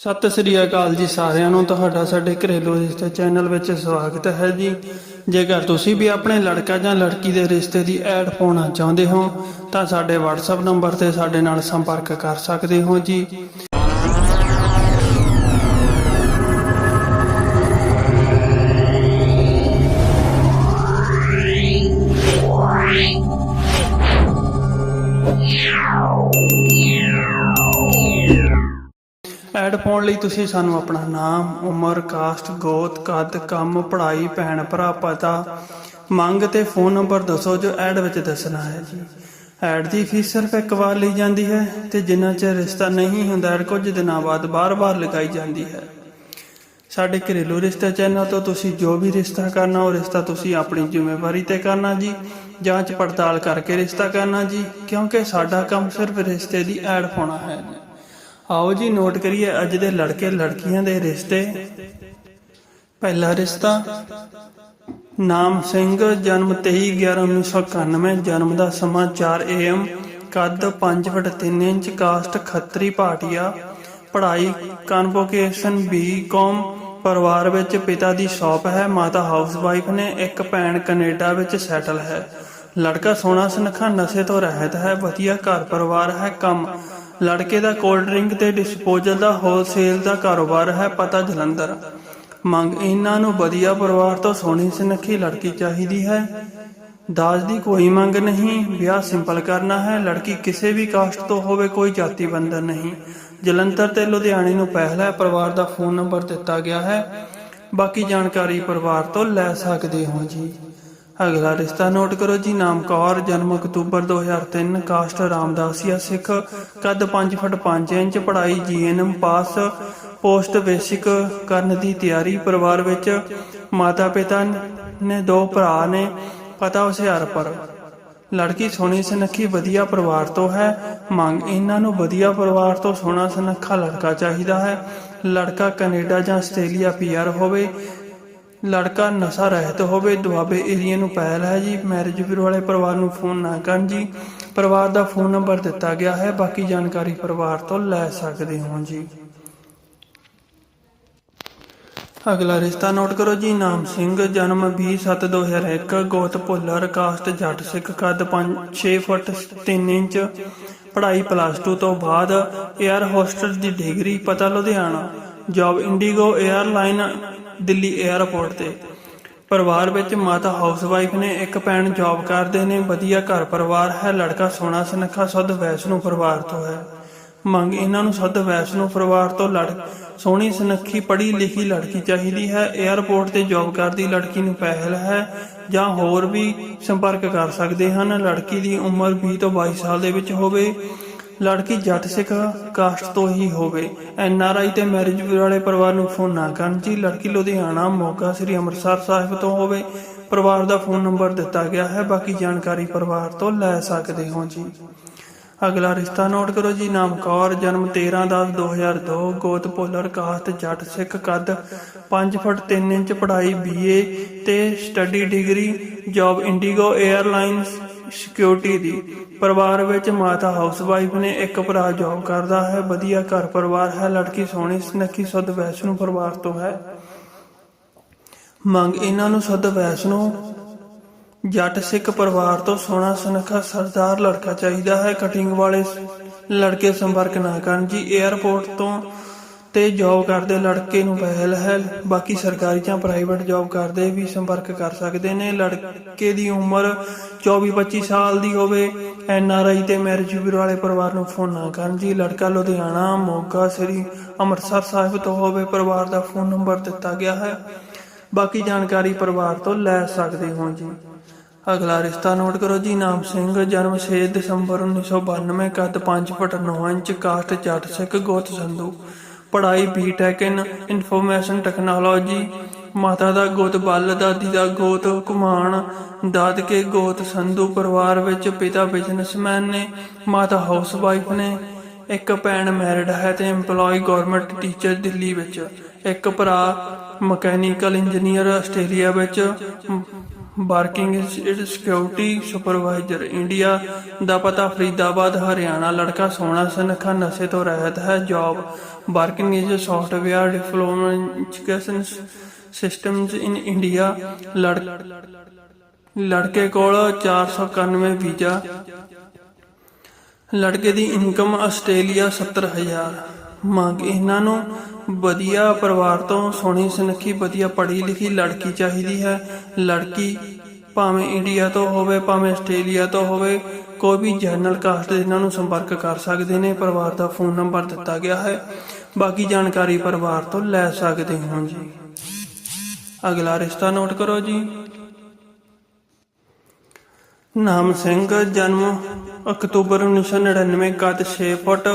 ਸਤਿ ਸ੍ਰੀ ਅਕਾਲ ਜੀ ਸਾਰਿਆਂ ਨੂੰ, ਤੁਹਾਡਾ ਸਾਡੇ ਘਰੇਲੂ ਰਿਸ਼ਤੇ ਚੈਨਲ ਵਿੱਚ ਸਵਾਗਤ ਹੈ ਜੀ। ਜੇਕਰ ਤੁਸੀਂ ਵੀ ਆਪਣੇ ਲੜਕਾ ਜਾਂ ਲੜਕੀ ਦੇ ਰਿਸ਼ਤੇ ਦੀ ਐਡ ਪਾਉਣਾ ਚਾਹੁੰਦੇ ਹੋ, ਤਾਂ ਸਾਡੇ WhatsApp ਨੰਬਰ ਤੇ ਸਾਡੇ ਨਾਲ ਸੰਪਰਕ ਕਰ ਸਕਦੇ ਹੋ ਜੀ। ਐਡ ਪਾਉਣ ਲਈ ਤੁਸੀਂ ਸਾਨੂੰ ਆਪਣਾ ਨਾਮ, ਉਮਰ, ਕਾਸਟ, ਗੋਤ, ਕੱਦ, ਕੰਮ, ਪੜ੍ਹਾਈ, ਭੈਣ ਭਰਾ, ਪਤਾ ਮੰਗ ਤੇ ਫੋਨ ਨੰਬਰ ਦੱਸੋ ਜੋ ਐਡ ਵਿੱਚ ਦੱਸਣਾ ਹੈ ਜੀ। ਐਡ ਦੀ ਫੀਸ ਸਿਰਫ ਇੱਕ ਵਾਰ ਲਈ ਜਾਂਦੀ ਹੈ ਤੇ ਜਿੰਨਾ ਚਿਰ ਰਿਸ਼ਤਾ ਨਹੀਂ ਹੁੰਦਾ, ਐਡ ਕੁਝ ਦਿਨਾਂ ਬਾਅਦ ਬਾਰ-ਬਾਰ ਲਗਾਈ ਜਾਂਦੀ ਹੈ। ਸਾਡੇ ਘਰੇਲੂ ਰਿਸ਼ਤੇ ਚੈਨਲ ਤੋਂ ਤੁਸੀਂ ਜੋ ਵੀ ਰਿਸ਼ਤਾ ਕਰਨਾ, ਉਹ ਰਿਸ਼ਤਾ ਤੁਸੀਂ ਆਪਣੀ ਜ਼ਿੰਮੇਵਾਰੀ ਤੇ ਕਰਨਾ ਜੀ। ਜਾਂਚ ਪੜਤਾਲ ਕਰਕੇ ਰਿਸ਼ਤਾ ਕਰਨਾ ਜੀ, ਕਿਉਂਕਿ ਸਾਡਾ ਕੰਮ ਸਿਰਫ ਰਿਸ਼ਤੇ ਦੀ ਐਡ ਪਾਉਣਾ ਹੈ। ਆਓ ਜੀ ਨੋਟ ਕਰੀਏ, ਅੱਜ ਦੇ ਲੜਕੇ ਲੜਕੀਆਂ ਦੇ ਰਿਸ਼ਤੇ। ਪਹਿਲਾ ਰਿਸ਼ਤਾ, ਨਾਮ ਸਿੰਘ, ਜਨਮ 23/11/1991 ਜਨਮ ਦਾ ਸਮਾਂ 4 AM, ਕੱਦ 5 foot 3 inch, caste Khatri Bhatia. ਪੜ੍ਹਾਈ ਕਨਵੋਕੇਸ਼ਨ ਬੀਕਾਮ ਪਰਿਵਾਰ ਵਿੱਚ ਪਿਤਾ ਦੀ ਸ਼ਾਪ ਹੈ, ਮਾਤਾ ਹਾਊਸਵਾਈਫ ਨੇ, ਇੱਕ ਭੈਣ ਕੈਨੇਡਾ ਵਿੱਚ ਸੈਟਲ ਹੈ। ਲੜਕਾ ਸੋਹਣਾ ਸੁਨੱਖਾ, ਨਸ਼ੇ ਤੋਂ ਰਹਿਤ ਹੈ, ਵਧੀਆ ਘਰ ਪਰਿਵਾਰ ਹੈ, ਕੰਮ ਲੜਕੇ ਦਾ ਕੋਲਡ ਡਰਿੰਕ ਤੇ ਡਿਸਪੋਜ਼ਲ ਦਾ ਹੋਲਸੇਲ ਦਾ ਕਾਰੋਬਾਰ ਹੈ ਪਤਾ ਜਲੰਧਰ। ਮੰਗ, ਇਹਨਾਂ ਨੂੰ ਵਧੀਆ ਪਰਿਵਾਰ ਤੋਂ ਸੋਹਣੀ ਸੁਨੱਖੀ ਲੜਕੀ ਚਾਹੀਦੀ ਹੈ। ਦਾਜ ਦੀ ਕੋਈ ਮੰਗ ਨਹੀਂ, ਵਿਆਹ ਸਿੰਪਲ ਕਰਨਾ ਹੈ। ਲੜਕੀ ਕਿਸੇ ਵੀ ਕਾਸਟ ਤੋਂ ਹੋਵੇ ਕੋਈ ਜਾਤੀ ਬੰਧਨ ਨਹੀਂ। ਜਲੰਧਰ ਤੇ ਲੁਧਿਆਣੇ ਨੂੰ ਪਹਿਲਾ ਪਰਿਵਾਰ ਦਾ ਫੋਨ ਨੰਬਰ ਦਿੱਤਾ ਗਿਆ ਹੈ। ਬਾਕੀ ਜਾਣਕਾਰੀ ਪਰਿਵਾਰ ਤੋਂ ਲੈ ਸਕਦੇ ਹੋ ਜੀ। ਅਗਲਾ ਰਿਸ਼ਤਾ ਨੋਟ ਕਰੋ ਜੀ, ਨਾਮ ਕੌਰ, ਜਨਮ ਅਕਤੂਬਰ 2003 ਕਾਸਟ ਰਾਮਦਾਸੀਆ ਸਿੱਖ, ਕੱਦ 5 ਫੁੱਟ 5 ਇੰਚ, ਪੜ੍ਹਾਈ ਜੀਐਨਐਮ ਪਾਸ, ਪੋਸਟ ਬੇਸਿਕ ਕਰਨ ਦੀ ਤਿਆਰੀ, ਪਰਿਵਾਰ ਵਿੱਚ ਮਾਤਾ ਪਿਤਾ ਨੇ ਦੋ ਭਰਾ ਨੇ, ਪਤਾ ਹੁਸ਼ਿਆਰ ਪਰ। ਲੜਕੀ ਸੋਹਣੀ ਸੁਨੱਖੀ, ਵਧੀਆ ਪਰਿਵਾਰ ਤੋਂ ਹੈ, ਮੰਗ ਇਹਨਾਂ ਨੂੰ ਵਧੀਆ ਪਰਿਵਾਰ ਤੋਂ ਸੋਹਣਾ ਸੁਨੱਖਾ ਲੜਕਾ ਚਾਹੀਦਾ ਹੈ। ਲੜਕਾ ਕੈਨੇਡਾ ਜਾਂ ਆਸਟ੍ਰੇਲੀਆ ਪੀਆਰ ਹੋਵੇ ਲੜਕਾ ਨਸ਼ਾ ਰਹਿਤ ਹੋਵੇ, ਦੁਆਬੇ ਏਰੀਆ ਨੂੰ ਪਹਿਲ ਹੈ ਜੀ। ਮੈਰਿਜ ਬਿਊਰੋ ਵਾਲੇ ਪਰਿਵਾਰ ਨੂੰ ਫੋਨ ਨਾ ਕਰਨ ਜੀ। ਪਰਿਵਾਰ ਦਾ ਫੋਨ ਨੰਬਰ ਦਿੱਤਾ ਗਿਆ ਹੈ। ਬਾਕੀ ਜਾਣਕਾਰੀ ਪਰਿਵਾਰ ਤੋਂ ਲੈ ਸਕਦੇ ਹੋ ਜੀ। ਅਗਲਾ ਰਿਸ਼ਤਾ ਨੋਟ ਕਰੋ ਜੀ। ਨਾਮ ਸਿੰਘ, ਜਨਮ 20/7/2001 ਗੋਤ ਭੁੱਲਰ ਕਾਸਟ ਜੱਟ ਸਿੱਖ, ਕੱਦ 5-6 ਫੁੱਟ 3 ਇੰਚ, ਪੜ੍ਹਾਈ ਪਲੱਸ 2 ਤੋਂ ਬਾਅਦ 에ਅਰ ਹੋਸਟਲ ਦੀ ਡਿਗਰੀ ਪਤਾ Ludhiana. Job IndiGo airline Delhi airport ਤੇ। ਪਰਿਵਾਰ ਵਿੱਚ ਮਾਤਾ ਹਾਊਸਵਾਈਫ ਨੇ ਇੱਕ ਭੈਣ ਜੌਬ ਕਰਦੇ ਨੇ, ਵਧੀਆ ਘਰ ਪਰਿਵਾਰ ਹੈ, ਲੜਕਾ ਸੋਨਾ ਸੁਨੱਖਾ, ਸੁੱਧ ਵੈਸ਼ਨੂ ਪਰਿਵਾਰ ਤੋਂ ਹੈ। ਮੰਗ ਇਹਨਾਂ ਨੂੰ ਸੁੱਧ ਵੈਸ਼ਨੂ ਪਰਿਵਾਰ ਤੋਂ ਲੜ, ਸੋਹਣੀ ਸੁਨੱਖੀ, ਪੜ੍ਹੀ ਲਿਖੀ ਲੜਕੀ ਚਾਹੀਦੀ ਹੈ। 에ਅਰਪੋਰਟ ਤੇ ਜੌਬ ਕਰਦੀ ਲੜਕੀ ਨੂੰ ਪਹਿਲ ਹੈ ਜਾਂ ਹੋਰ ਵੀ ਸੰਪਰਕ ਕਰ ਸਕਦੇ ਹਨ। ਲੜਕੀ ਦੀ ਉਮਰ 20 ਤੋਂ 22 ਸਾਲ ਦੇ ਵਿੱਚ ਹੋਵੇ। ਲੜਕੀ ਜੱਟ ਸਿੱਖ ਕਾਸਟ ਤੋਂ ਹੀ ਹੋਵੇ ਐਨ ਆਰ ਆਈ ਤੇ ਮੈਰਿਜ ਵਾਲੇ ਪਰਿਵਾਰ ਨੂੰ ਫੋਨ ਨਾ ਕਰਨ ਜੀ ਲੜਕੀ ਲੁਧਿਆਣਾ ਮੋਗਾ ਸ੍ਰੀ ਅੰਮ੍ਰਿਤਸਰ ਸਾਹਿਬ ਤੋਂ ਹੋਵੇ। ਪਰਿਵਾਰ ਦਾ ਫੋਨ ਨੰਬਰ ਦਿੱਤਾ ਗਿਆ ਹੈ, ਬਾਕੀ ਜਾਣਕਾਰੀ ਪਰਿਵਾਰ ਤੋਂ ਲੈ ਸਕਦੇ ਹੋ ਜੀ। ਅਗਲਾ ਰਿਸ਼ਤਾ ਨੋਟ ਕਰੋ ਜੀ, ਨਾਮ ਕੌਰ, ਜਨਮ 13/10/2002 ਗੋਤ ਪੋਲਰ ਕਾਸਟ ਜੱਟ ਸਿੱਖ, ਕੱਦ 5 ਫੁੱਟ 3 ਇੰਚ, ਪੜ੍ਹਾਈ ਬੀਏ ਤੇ study degree job IndiGo airlines security ਦੀ। ਪਰਿਵਾਰ ਵਿੱਚ ਮਾਤਾ ਹਾਊਸਵਾਈਫ ਨੇ ਇੱਕ ਭਰਾ ਜੌਬ ਕਰਦਾ ਹੈ, ਵਧੀਆ ਘਰ ਪਰਿਵਾਰ ਹੈ, ਲੜਕੀ ਸੋਹਣੀ, ਸੁਨੱਖੀ, ਸੁੱਧ ਵੈਸ਼ਨੂ ਪਰਿਵਾਰ ਤੋਂ ਹੈ। ਮੰਗ ਇਹਨਾਂ ਨੂੰ ਸੁੱਧ ਵੈਸ਼ਨੂ, ਜੱਟ ਸਿੱਖ ਪਰਿਵਾਰ ਤੋਂ ਸੋਹਣਾ, ਸੁਨੱਖਾ, ਸਰਦਾਰ ਲੜਕਾ ਚਾਹੀਦਾ ਹੈ। ਕਟਿੰਗ ਵਾਲੇ ਲੜਕੇ ਸੰਪਰਕ ਨਾ ਕਰਨ ਜੀ 에ਅਰਪੋਰਟ ਤੋਂ ਤੇ ਜੌਬ ਕਰਦੇ ਲੜਕੇ ਨੂੰ ਪਹਿਲ ਹੈ। ਬਾਕੀ ਸਰਕਾਰੀ ਜਾਂ ਪ੍ਰਾਈਵੇਟ ਜੌਬ ਕਰਦੇ ਵੀ ਸੰਪਰਕ ਕਰ ਸਕਦੇ ਨੇ। ਲੜਕੇ ਦੀ ਉਮਰ 24-25 ਸਾਲ ਦੀ ਹੋਵੇ ਐਨ ਆਰ ਆਈ ਤੇ ਮੈਰਿਜ ਬਿਊਰੋ ਵਾਲੇ ਪਰਿਵਾਰ ਨੂੰ ਫੋਨ ਨਾ ਕਰਨ ਜੀ। ਲੜਕਾ ਲੁਧਿਆਣਾ, ਮੋਗਾ, ਸ੍ਰੀ ਅੰਮ੍ਰਿਤਸਰ ਸਾਹਿਬ ਤੋਂ ਹੋਵੇ ਪਰਿਵਾਰ ਦਾ ਫੋਨ ਨੰਬਰ ਦਿੱਤਾ ਗਿਆ ਹੈ। ਬਾਕੀ ਜਾਣਕਾਰੀ ਪਰਿਵਾਰ ਤੋਂ ਲੈ ਸਕਦੇ ਹੋ ਜੀ। ਅਗਲਾ ਰਿਸ਼ਤਾ ਨੋਟ ਕਰੋ ਜੀ। ਨਾਮ ਸਿੰਘ, ਜਨਮ 6 ਦਸੰਬਰ 1992 ਕੱਦ 5 ਫੁੱਟ 9 ਇੰਚ, ਕਾਸਟ ਜੱਟ ਸਿੱਖ, ਗੋਤ Sandhu. B Tech in information technology ਮਾਤਾ ਦਾ ਗੋਤ ਬੱਲ ਦਾਦੀ ਦਾ ਗੋਤ ਕੁਮਾਨ ਦਾਦਕੇ ਗੋਤ ਸੰਧੂ ਪਰਿਵਾਰ ਵਿੱਚ ਪਿਤਾ ਬਿਜ਼ਨਸਮੈਨ ਨੇ ਮਾਤਾ ਹਾਊਸਵਾਈਫ ਨੇ। ਇੱਕ ਭੈਣ ਮੈਰਿਡ ਹੈ ਤੇ EMPLOYE ਗਵਰਨਮੈਂਟ ਟੀਚਰ ਦਿੱਲੀ ਵਿੱਚ। ਇੱਕ ਭਰਾ ਮਕੈਨੀਕਲ ਇੰਜੀਨੀਅਰ ਆਸਟ੍ਰੇਲੀਆ ਵਿੱਚ। ਵਰਕਿੰਗ ਸਿਕਿਉਰਿਟੀ ਸੁਪਰਵਾਈਜ਼ਰ ਇੰਡੀਆ ਦਾ ਪਤਾ ਫਰੀਦਾਬਾਦ ਹਰਿਆਣਾ। ਲੜਕਾ ਸੋਹਣਾ ਸੁਨੱਖਾ ਨਸ਼ੇ ਤੋਂ ਰਹਿਤ ਹੈ ਜੌਬ ਵਰਕਿੰਗ ਇਜ਼ ਸੌਫਟਵੇਅਰ ਡਿਪਲੋਮੈਟਿਕੇਸ਼ਨ ਸਿਸਟਮਸ ਇਨ ਇੰਡੀਆ ਲੜਕੇ ਕੋਲ 491 ਵੀਜ਼ਾ। ਲੜਕੇ ਦੀ ਇਨਕਮ ਆਸਟ੍ਰੇਲੀਆ 70000 ਮੰਗ ਇਹਨਾਂ ਨੂੰ ਵਧੀਆ ਪਰਿਵਾਰ ਤੋਂ ਸੋਹਣੀ ਸੁਨੱਖੀ, ਵਧੀਆ ਪੜ੍ਹੀ ਲਿਖੀ ਲੜਕੀ ਚਾਹੀਦੀ ਹੈ। ਲੜਕੀ ਭਾਵੇਂ ਇੰਡੀਆ ਤੋਂ ਹੋਵੇ, ਭਾਵੇਂ ਆਸਟ੍ਰੇਲੀਆ ਤੋਂ ਹੋਵੇ, ਕੋਈ ਵੀ ਜਨਰਲ ਕਾਸਟ ਦੇ ਇਹਨਾਂ ਨੂੰ ਸੰਪਰਕ ਕਰ ਸਕਦੇ ਨੇ। ਪਰਿਵਾਰ ਦਾ ਫੋਨ ਨੰਬਰ ਦਿੱਤਾ ਗਿਆ ਹੈ। ਬਾਕੀ ਜਾਣਕਾਰੀ ਪਰਿਵਾਰ ਤੋਂ ਲੈ ਸਕਦੇ ਹੋ ਜੀ। ਅਗਲਾ ਰਿਸ਼ਤਾ ਨੋਟ ਕਰੋ ਜੀ। ਨਾਮ ਸਿੰਘ, ਜਨਮ ਅਕਤੂਬਰ 1999 ਕੱਦ 6 ਫੁੱਟ,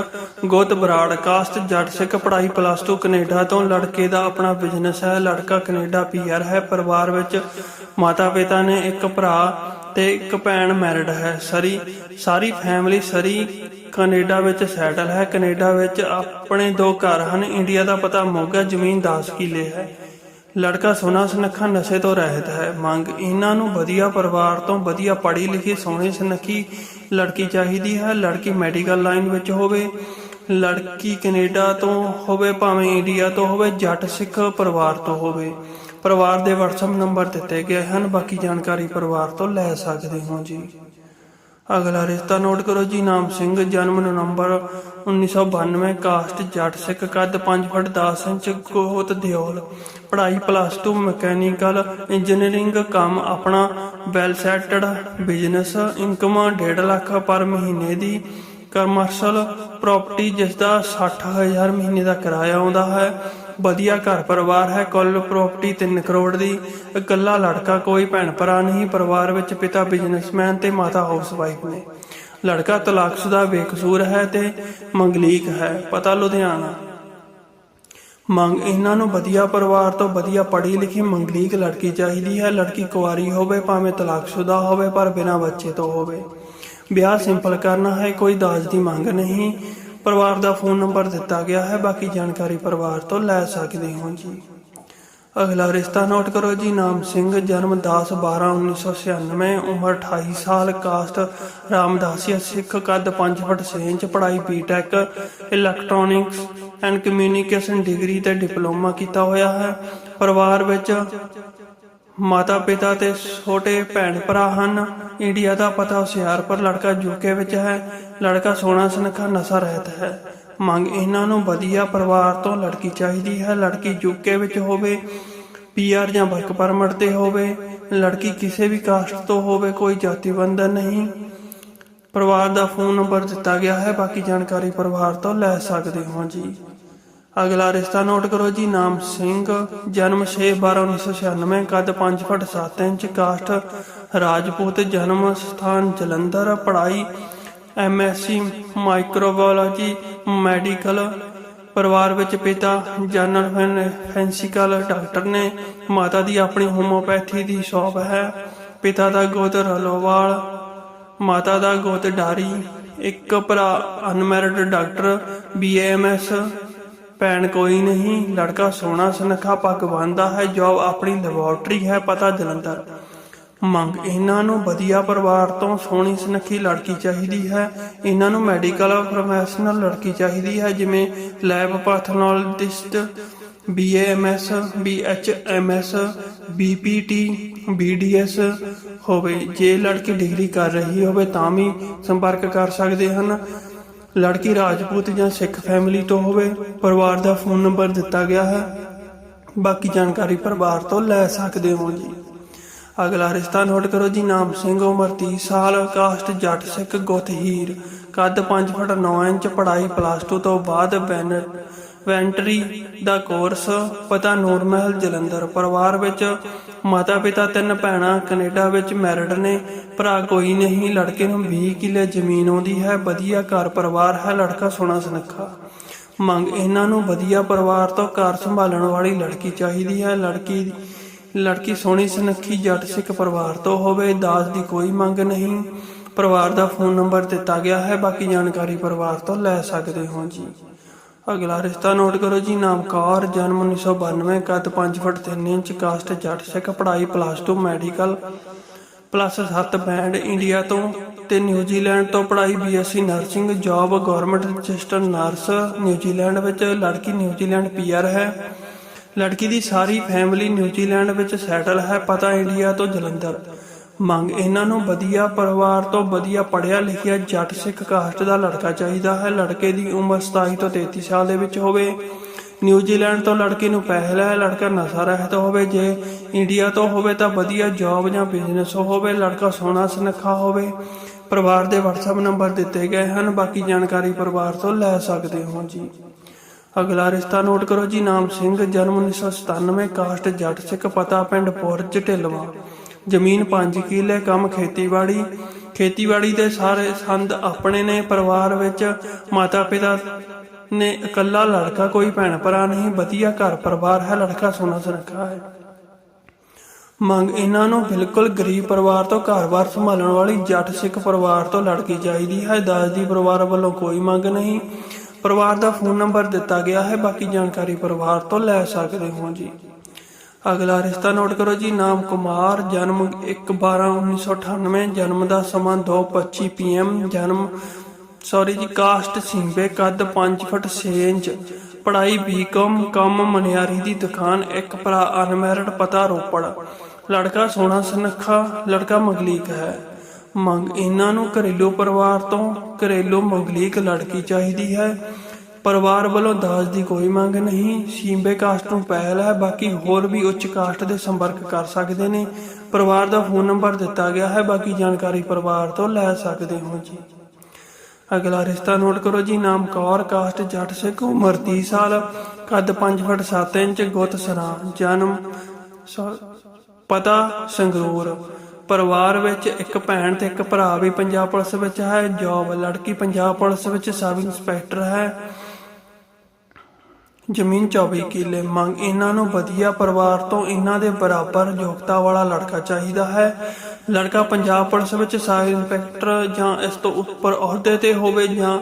ਗੋਤ ਬਰਾੜ ਕਾਸਟ ਜੱਟ ਸਿੱਖ ਪੜ੍ਹਾਈ ਪਲੱਸ 2 ਕੈਨੇਡਾ ਤੋਂ ਲੜਕੇ ਦਾ ਆਪਣਾ ਬਿਜ਼ਨਸ ਹੈ। ਲੜਕਾ ਕੈਨੇਡਾ ਪੀਆਰ ਹੈ। ਪਰਿਵਾਰ ਵਿੱਚ ਮਾਤਾ ਪਿਤਾ ਨੇ ਇੱਕ ਭਰਾ ਤੇ ਇੱਕ ਭੈਣ ਮੈਰਿਡ ਹੈ। ਸਰੀ, ਸਾਰੀ ਫੈਮਿਲੀ ਸਰੀ ਕੈਨੇਡਾ ਵਿੱਚ ਸੈਟਲ ਹੈ। ਕੈਨੇਡਾ ਵਿੱਚ ਆਪਣੇ ਦੋ ਘਰ ਹਨ। ਇੰਡੀਆ ਦਾ ਪਤਾ ਮੋਗਾ ਜ਼ਮੀਨ 10 ਕਿੱਲੇ ਹੈ। ਲੜਕਾ ਸੋਨਾ ਸੁਨੱਖਾ ਨਸ਼ੇ ਤੋਂ ਰਹਿਤ ਹੈ। ਮੰਗ, ਇਹਨਾਂ ਨੂੰ ਵਧੀਆ ਪਰਿਵਾਰ ਤੋਂ ਵਧੀਆ ਪੜ੍ਹੀ ਲਿਖੀ ਸੋਹਣੀ ਸੁਨੱਖੀ ਲੜਕੀ ਚਾਹੀਦੀ ਹੈ। ਲੜਕੀ ਮੈਡੀਕਲ ਲਾਈਨ ਵਿੱਚ ਹੋਵੇ, ਲੜਕੀ ਕੈਨੇਡਾ ਤੋਂ ਹੋਵੇ, ਭਾਵੇਂ ਇੰਡੀਆ ਤੋਂ ਹੋਵੇ, ਜੱਟ ਸਿੱਖ ਪਰਿਵਾਰ ਤੋਂ ਹੋਵੇ। ਪਰਿਵਾਰ ਦੇ WhatsApp ਨੰਬਰ ਦਿੱਤੇ ਗਏ ਹਨ। ਬਾਕੀ ਜਾਣਕਾਰੀ ਪਰਿਵਾਰ ਤੋਂ ਲੈ ਸਕਦੇ ਹੋ ਜੀ। ਅਗਲਾ ਰਿਸ਼ਤਾ ਨੋਟ ਕਰੋ ਜੀ, ਨਾਮ ਸਿੰਘ, ਜਨਮ ਨਵੰਬਰ 1992 ਕਾਸਟ ਜੱਟ, ਸਿੱਖ, ਕੱਦ 5 ਫੁੱਟ 10 ਇੰਚ ਕੋਹਤ ਦਿਓਲ। ਪੜ੍ਹਾਈ ਪਲੱਸ 2 ਮਕੈਨੀਕਲ ਇੰਜੀਨੀਅਰਿੰਗ ਕੰਮ ਆਪਣਾ well settled business income 1.5 lakh per ਮਹੀਨੇ ਦੀ ਕਮਰਸ਼ਲ ਪ੍ਰਾਪਰਟੀ ਜਿਸ ਦਾ 60000 ਮਹੀਨੇ ਦਾ ਕਿਰਾਇਆ ਆਉਂਦਾ ਹੈ। ਵਧੀਆ ਘਰ ਪਰਿਵਾਰ ਹੈ, ਕੁੱਲ ਪ੍ਰਾਪਰਟੀ 3 ਕਰੋੜ ਦੀ। ਇਕੱਲਾ ਲੜਕਾ ਕੋਈ ਭੈਣ ਭਰਾ ਨਹੀਂ, ਪਰਿਵਾਰ ਵਿੱਚ ਪਿਤਾ ਬਿਜ਼ਨਸਮੈਨ ਤੇ ਮਾਤਾ ਹਾਊਸਵਾਈਫ ਨੇ। ਲੜਕਾ ਤਲਾਕਸ਼ੁਦਾ ਬੇਕਸੂਰ ਹੈ ਤੇ ਮੰਗਲੀਕ ਹੈ, ਪਤਾ ਲੁਧਿਆਣਾ। ਮੰਗ, ਇਹਨਾਂ ਨੂੰ ਵਧੀਆ ਪਰਿਵਾਰ ਤੋਂ ਵਧੀਆ ਪੜ੍ਹੀ ਲਿਖੀ ਮੰਗਲੀਕ ਲੜਕੀ ਚਾਹੀਦੀ ਹੈ। ਲੜਕੀ ਕੁਆਰੀ ਹੋਵੇ, ਭਾਵੇਂ ਤਲਾਕਸ਼ੁਦਾ ਹੋਵੇ, ਪਰ ਬਿਨਾਂ ਬੱਚੇ ਤੋਂ ਹੋਵੇ। ਵਿਆਹ ਸਿੰਪਲ ਕਰਨਾ ਹੈ, ਕੋਈ ਦਾਜ ਦੀ ਮੰਗ ਨਹੀਂ। ਪਰਿਵਾਰ ਦਾ ਫੋਨ ਨੰਬਰ ਦਿੱਤਾ ਗਿਆ ਹੈ, ਬਾਕੀ ਜਾਣਕਾਰੀ ਪਰਿਵਾਰ ਤੋਂ ਲੈ ਸਕਦੇ ਹੋ ਜੀ। ਅਗਲਾ ਰਿਸ਼ਤਾ ਨੋਟ ਕਰੋ ਜੀ, ਨਾਮ ਸਿੰਘ, ਜਨਮ 10 12 1996 ਉਮਰ 28 ਸਾਲ, ਕਾਸਟ ਰਾਮਦਾਸੀਆ ਸਿੱਖ ਕੱਦ 5 ਫੁੱਟ 6 ਇੰਚ, ਪੜ੍ਹਾਈ B Tech electronics and communication degree ਤੇ ਡਿਪਲੋਮਾ ਕੀਤਾ ਹੋਇਆ ਹੈ। ਪਰਿਵਾਰ ਵਿੱਚ ਮਾਤਾ ਪਿਤਾ ਤੇ ਛੋਟੇ ਭੈਣ ਭਰਾ ਹਨ। ਇੰਡੀਆ ਦਾ ਪਤਾ ਹੁਸ਼ਿਆਰਪੁਰ ਲੜਕਾ ਯੂਕੇ ਵਿੱਚ ਹੈ। ਲੜਕਾ ਸੋਹਣਾ ਸਨਖਾ ਨਸ਼ਾ ਰਹਿਤ ਹੈ। ਮੰਗ ਇਹਨਾਂ ਨੂੰ ਵਧੀਆ ਪਰਿਵਾਰ ਤੋਂ ਲੜਕੀ ਚਾਹੀਦੀ ਹੈ। ਲੜਕੀ ਯੂਕੇ ਵਿੱਚ ਹੋਵੇ, ਪੀਆਰ ਜਾਂ ਵਰਕ ਪਰਮਿਟ ਤੇ ਹੋਵੇ, ਲੜਕੀ ਕਿਸੇ ਵੀ ਕਾਸਟ ਤੋਂ ਹੋਵੇ, ਕੋਈ ਜਾਤੀ ਬੰਧਨ ਨਹੀਂ। ਪਰਿਵਾਰ ਦਾ ਫੋਨ ਨੰਬਰ ਦਿੱਤਾ ਗਿਆ ਹੈ। ਬਾਕੀ ਜਾਣਕਾਰੀ ਪਰਿਵਾਰ ਤੋਂ ਲੈ ਸਕਦੇ ਹੋ ਜੀ। ਅਗਲਾ ਰਿਸ਼ਤਾ ਨੋਟ ਕਰੋ ਜੀ, ਨਾਮ ਸਿੰਘ, ਜਨਮ 6/12/1996 ਕੱਦ 5 ਫੁੱਟ 7 ਇੰਚ ਕਾਸਟ ਰਾਜਪੂਤ, ਜਨਮ ਸਥਾਨ ਜਲੰਧਰ, ਪੜ੍ਹਾਈ ਐਮਐਸਸੀ ਮਾਈਕਰੋਬਾਇਓਲੋਜੀ, ਮੈਡੀਕਲ, ਪਰਿਵਾਰ ਵਿੱਚ ਪਿਤਾ, ਜਨਰਲ ਫੈਂਸੀਕਲ ਡਾਕਟਰ ਨੇ, ਮਾਤਾ ਦੀ ਆਪਣੀ ਹੋਮੋਪੈਥੀ ਦੀ ਸ਼ੌਪ ਹੈ, ਪਿਤਾ ਦਾ ਗੋਤ ਰਲੋਵਾਲ, ਮਾਤਾ ਦਾ ਗੋਤ ਡਾਰੀ, ਇੱਕ ਭਰਾ ਅਨਮੈਰਿਡ ਡਾਕਟਰ ਬੀਏਐਮਐਸ ਭੈਣ ਕੋਈ ਨਹੀਂ, ਲੜਕਾ ਸੋਹਣਾ ਸੁਨੱਖਾ ਪੱਗ ਬੰਨਦਾ ਹੈ ਜੋਬ ਆਪਣੀ ਲੈਬੋਰਟਰੀ ਹੈ, ਪਤਾ ਜਲੰਧਰ। ਮੰਗ, ਇਹਨਾਂ ਨੂੰ ਵਧੀਆ ਪਰਿਵਾਰ ਤੋਂ ਸੋਹਣੀ ਸੁਨੱਖੀ ਲੜਕੀ ਚਾਹੀਦੀ ਹੈ। ਇਹਨਾਂ ਨੂੰ ਮੈਡੀਕਲ ਪ੍ਰੋਫੈਸ਼ਨਲ ਲੜਕੀ ਚਾਹੀਦੀ ਹੈ, ਜਿਵੇਂ lab pathologist BAMS BHMS BPT BDS ਹੋਵੇ। ਜੇ ਲੜਕੀ ਡਿਗਰੀ ਕਰ ਰਹੀ ਹੋਵੇ, ਤਾਂ ਵੀ ਸੰਪਰਕ ਕਰ ਸਕਦੇ ਹਨ। ਲੜਕੀ ਰਾਜਪੂਤ ਜਾਂ ਸਿੱਖ ਫੈਮਿਲੀ ਤੋਂ ਹੋਵੇ, ਪਰਿਵਾਰ ਦਾ ਫੋਨ ਨੰਬਰ ਦਿੱਤਾ ਗਿਆ ਹੈ। ਬਾਕੀ ਜਾਣਕਾਰੀ ਪਰਿਵਾਰ ਤੋਂ ਲੈ ਸਕਦੇ ਹੋ ਜੀ। ਅਗਲਾ ਰਿਸ਼ਤਾ ਨੋਟ ਕਰੋ ਜੀ, ਨਾਮ ਸਿੰਘ, ਉਮਰ 30 ਸਾਲ, ਕਾਸਟ ਜੱਟ ਸਿੱਖ ਗੁੱਤ ਹੀਰ। ਕੱਦ 5 ਫੁੱਟ 9 ਇੰਚ, ਪੜ੍ਹਾਈ ਪਲੱਸ 2 ਤੋਂ ਬਾਅਦ ਬੈਨਰ। ਵੈਂਟਰੀ ਦਾ ਕੋਰਸ ਪਤਾ ਨੂਰ ਮਹਿਲ ਜਲੰਧਰ ਪਰਿਵਾਰ ਵਿੱਚ। ਮਾਤਾ ਪਿਤਾ ਤਿੰਨ ਭੈਣਾਂ ਕੈਨੇਡਾ ਵਿੱਚ ਮੈਰਿਡ ਨੇ। ਭਰਾ ਕੋਈ ਨਹੀਂ, ਲੜਕੇ ਨੂੰ 20 ਕਿੱਲੇ ਜ਼ਮੀਨ ਆਉਂਦੀ ਹੈ। ਵਧੀਆ ਘਰ ਪਰਿਵਾਰ ਹੈ, ਲੜਕਾ ਸੋਹਣਾ ਸੁਨੱਖਾ। ਮੰਗ ਇਹਨਾਂ ਨੂੰ ਵਧੀਆ ਪਰਿਵਾਰ ਤੋਂ ਘਰ ਸੰਭਾਲਣ ਵਾਲੀ ਲੜਕੀ ਚਾਹੀਦੀ ਹੈ। ਲੜਕੀ ਲੜਕੀ ਸੋਹਣੀ ਸੁਨੱਖੀ, ਜੱਟ ਸਿੱਖ ਪਰਿਵਾਰ ਤੋਂ ਹੋਵੇ, ਦਾਸ ਦੀ ਕੋਈ ਮੰਗ ਨਹੀਂ। ਪਰਿਵਾਰ ਦਾ ਫੋਨ ਨੰਬਰ ਦਿੱਤਾ ਗਿਆ ਹੈ। ਬਾਕੀ ਜਾਣਕਾਰੀ ਪਰਿਵਾਰ ਤੋਂ ਲੈ ਸਕਦੇ ਹੋ ਜੀ। ਅਗਲਾ ਰਿਸ਼ਤਾ ਨੋਟ ਕਰੋ ਜੀ ਨਾਮ ਕੌਰ ਜਨਮ 1992 ਕੱਦ 5 ਫੁੱਟ 3 ਇੰਚ, ਕਾਸਟ ਜੱਟ ਸਿੱਖ, ਪੜ੍ਹਾਈ plus 2 medical plus 7 band India ਤੋਂ ਤੇ ਨਿਊਜ਼ੀਲੈਂਡ ਤੋਂ ਪੜ੍ਹਾਈ BSc nursing job government registered nurse New Zealand ਵਿੱਚ ਲੜਕੀ ਨਿਊਜ਼ੀਲੈਂਡ ਪੀਆਰ ਹੈ। ਲੜਕੀ ਦੀ ਸਾਰੀ ਫੈਮਿਲੀ ਨਿਊਜ਼ੀਲੈਂਡ ਵਿੱਚ ਸੈਟਲ ਹੈ, ਪਤਾ ਇੰਡੀਆ ਤੋਂ ਜਲੰਧਰ। ਮੰਗ ਇਹਨਾਂ ਨੂੰ ਵਧੀਆ ਪਰਿਵਾਰ ਤੋਂ ਵਧੀਆ ਪੜ੍ਹਿਆ ਲਿਖਿਆ ਜੱਟ ਸਿੱਖ ਕਾਸਟ ਦਾ ਲੜਕਾ ਚਾਹੀਦਾ ਹੈ। ਲੜਕੇ ਦੀ ਉਮਰ 27 ਤੋਂ 33 ਸਾਲ ਦੇ ਵਿੱਚ ਹੋਵੇ। ਨਿਊਜ਼ੀਲੈਂਡ ਤੋਂ ਲੜਕੀ ਨੂੰ ਪਹਿਲਾ ਹੈ ਲੜਕਾ ਨਸ਼ਾ ਰਹਿਤ ਹੋਵੇ। ਜੇ ਇੰਡੀਆ ਤੋਂ ਹੋਵੇ ਤਾਂ ਵਧੀਆ ਜੌਬ ਜਾਂ ਬਿਜ਼ਨਸ ਹੋਵੇ। ਲੜਕਾ ਸੋਹਣਾ ਸੁਨੱਖਾ ਹੋਵੇ। ਪਰਿਵਾਰ ਦੇ WhatsApp ਨੰਬਰ ਦਿੱਤੇ ਗਏ ਹਨ। ਬਾਕੀ ਜਾਣਕਾਰੀ ਪਰਿਵਾਰ ਤੋਂ ਲੈ ਸਕਦੇ ਹੋ ਜੀ। ਅਗਲਾ ਰਿਸ਼ਤਾ ਨੋਟ ਕਰੋ ਜੀ। ਨਾਮ ਸਿੰਘ, ਜਨਮ 1997 ਕਾਸਟ ਜੱਟ ਸਿੱਖ, ਪਤਾ ਪਿੰਡ ਪੁਰਜ ਢਿਲਵਾ। ਜ਼ਮੀਨ 5 ਕਿੱਲੇ, ਕੰਮ ਖੇਤੀਬਾੜੀ। ਖੇਤੀਬਾੜੀ ਦੇ ਸਾਰੇ ਸੰਦ ਆਪਣੇ ਨੇ, ਪਰਿਵਾਰ ਵਿੱਚ ਮਾਤਾ ਪਿਤਾ ਨੇ ਇਕੱਲਾ ਲੜਕਾ, ਕੋਈ ਭੈਣ ਭਰਾ ਨਹੀਂ, ਵਧੀਆ ਘਰ ਪਰਿਵਾਰ ਹੈ, ਲੜਕਾ ਸੋਨਾ ਸੁਨੱਖਾ ਹੈ। ਮੰਗ ਇਹਨਾਂ ਨੂੰ ਬਿਲਕੁਲ ਗਰੀਬ ਪਰਿਵਾਰ ਤੋਂ ਘਰ-ਬਾਰ ਸੰਭਾਲਣ ਵਾਲੀ, ਜੱਟ ਸਿੱਖ ਪਰਿਵਾਰ ਤੋਂ ਲੜਕੀ ਚਾਹੀਦੀ ਹੈ। ਦਾਜ ਦੀ ਪਰਿਵਾਰ ਵੱਲੋਂ ਕੋਈ ਮੰਗ ਨਹੀਂ। ਪਰਿਵਾਰ ਦਾ ਫੋਨ ਨੰਬਰ ਦਿੱਤਾ ਗਿਆ ਹੈ, ਬਾਕੀ ਜਾਣਕਾਰੀ ਪਰਿਵਾਰ ਤੋਂ ਲੈ ਸਕਦੇ ਹੋ ਜੀ। ਅਗਲਾ ਰਿਸ਼ਤਾ ਨੋਟ ਕਰੋ ਜੀ, ਨਾਮ ਕੁਮਾਰ, ਜਨਮ 1/12/1998 ਜਨਮ ਦਾ ਸਮਾਂ 2:25 ਪੀਐਮ, ਜਨਮ ਸੌਰੀ ਜੀ, ਕਾਸਟ ਸਿੰਬੇ, ਕੱਦ 5 ਫੁੱਟ 6 ਇੰਚ, ਪੜ੍ਹਾਈ ਬੀਕਾਮ, ਕੰਮ ਮਨਿਆਰੀ ਦੀ ਦੁਕਾਨ, ਇੱਕ ਭਰਾ ਅਨਮੈਰਿਡ ਪਤਾ ਰੋਪੜ, ਲੜਕਾ ਸੋਹਣਾ ਸੁਨੱਖਾ, ਲੜਕਾ ਮੰਗਲੀਕ ਹੈ। ਮੰਗ ਇਹਨਾਂ ਨੂੰ ਘਰੇਲੂ ਪਰਿਵਾਰ ਤੋਂ, ਘਰੇਲੂ ਮੰਗਲੀਕ ਲੜਕੀ ਚਾਹੀਦੀ ਹੈ। ਪਰਿਵਾਰ ਵੱਲੋਂ ਦਾਜ ਦੀ ਕੋਈ ਮੰਗ ਨਹੀਂ। ਸ਼ੀਂਬੇ ਕਾਸਟ ਨੂੰ ਪਹਿਲ ਹੈ, ਬਾਕੀ ਹੋਰ ਵੀ ਉੱਚ ਕਾਸਟ ਦੇ ਸੰਪਰਕ ਕਰ ਸਕਦੇ ਨੇ। ਪਰਿਵਾਰ ਦਾ ਫੋਨ ਨੰਬਰ ਦਿੱਤਾ ਗਿਆ ਹੈ, ਬਾਕੀ ਜਾਣਕਾਰੀ ਪਰਿਵਾਰ ਤੋਂ ਲੈ ਸਕਦੇ ਹੋ ਜੀ। ਅਗਲਾ ਰਿਸ਼ਤਾ ਨੋਟ ਕਰੋ ਜੀ, ਨਾਮ ਕੌਰ, ਕਾਸਟ ਜੱਟ ਸਿੱਖ, ਉਮਰ 30 ਸਾਲ, ਕੱਦ 5 ਫੁੱਟ 7 ਇੰਚ, ਗੁੱਤ ਸਰਾਂ ਜਨਮ ਪਤਾ, ਸੰਗਰੂਰ। ਪਰਿਵਾਰ ਵਿੱਚ ਇੱਕ ਭੈਣ ਤੇ ਇੱਕ ਭਰਾ ਵੀ ਪੰਜਾਬ ਪੁਲਿਸ ਵਿੱਚ ਹੈ, ਜੌਬ ਲੜਕੀ ਪੰਜਾਬ ਪੁਲਿਸ ਵਿੱਚ ਸਬ ਇੰਸਪੈਕਟਰ ਹੈ। ਜ਼ਮੀਨ 24 ਕਿੱਲੇ ਮੰਗ। ਇਹਨਾਂ ਨੂੰ ਵਧੀਆ ਪਰਿਵਾਰ ਤੋਂ ਇਹਨਾਂ ਦੇ ਬਰਾਬਰ ਯੋਗਤਾ ਵਾਲਾ ਲੜਕਾ ਚਾਹੀਦਾ ਹੈ। ਲੜਕਾ ਪੰਜਾਬ ਪੁਲਿਸ ਵਿੱਚ ਸਬ ਇੰਸਪੈਕਟਰ ਜਾਂ ਇਸ ਤੋਂ ਉੱਪਰ ਅਹੁਦੇ ਤੇ ਹੋਵੇ ਜਾਂ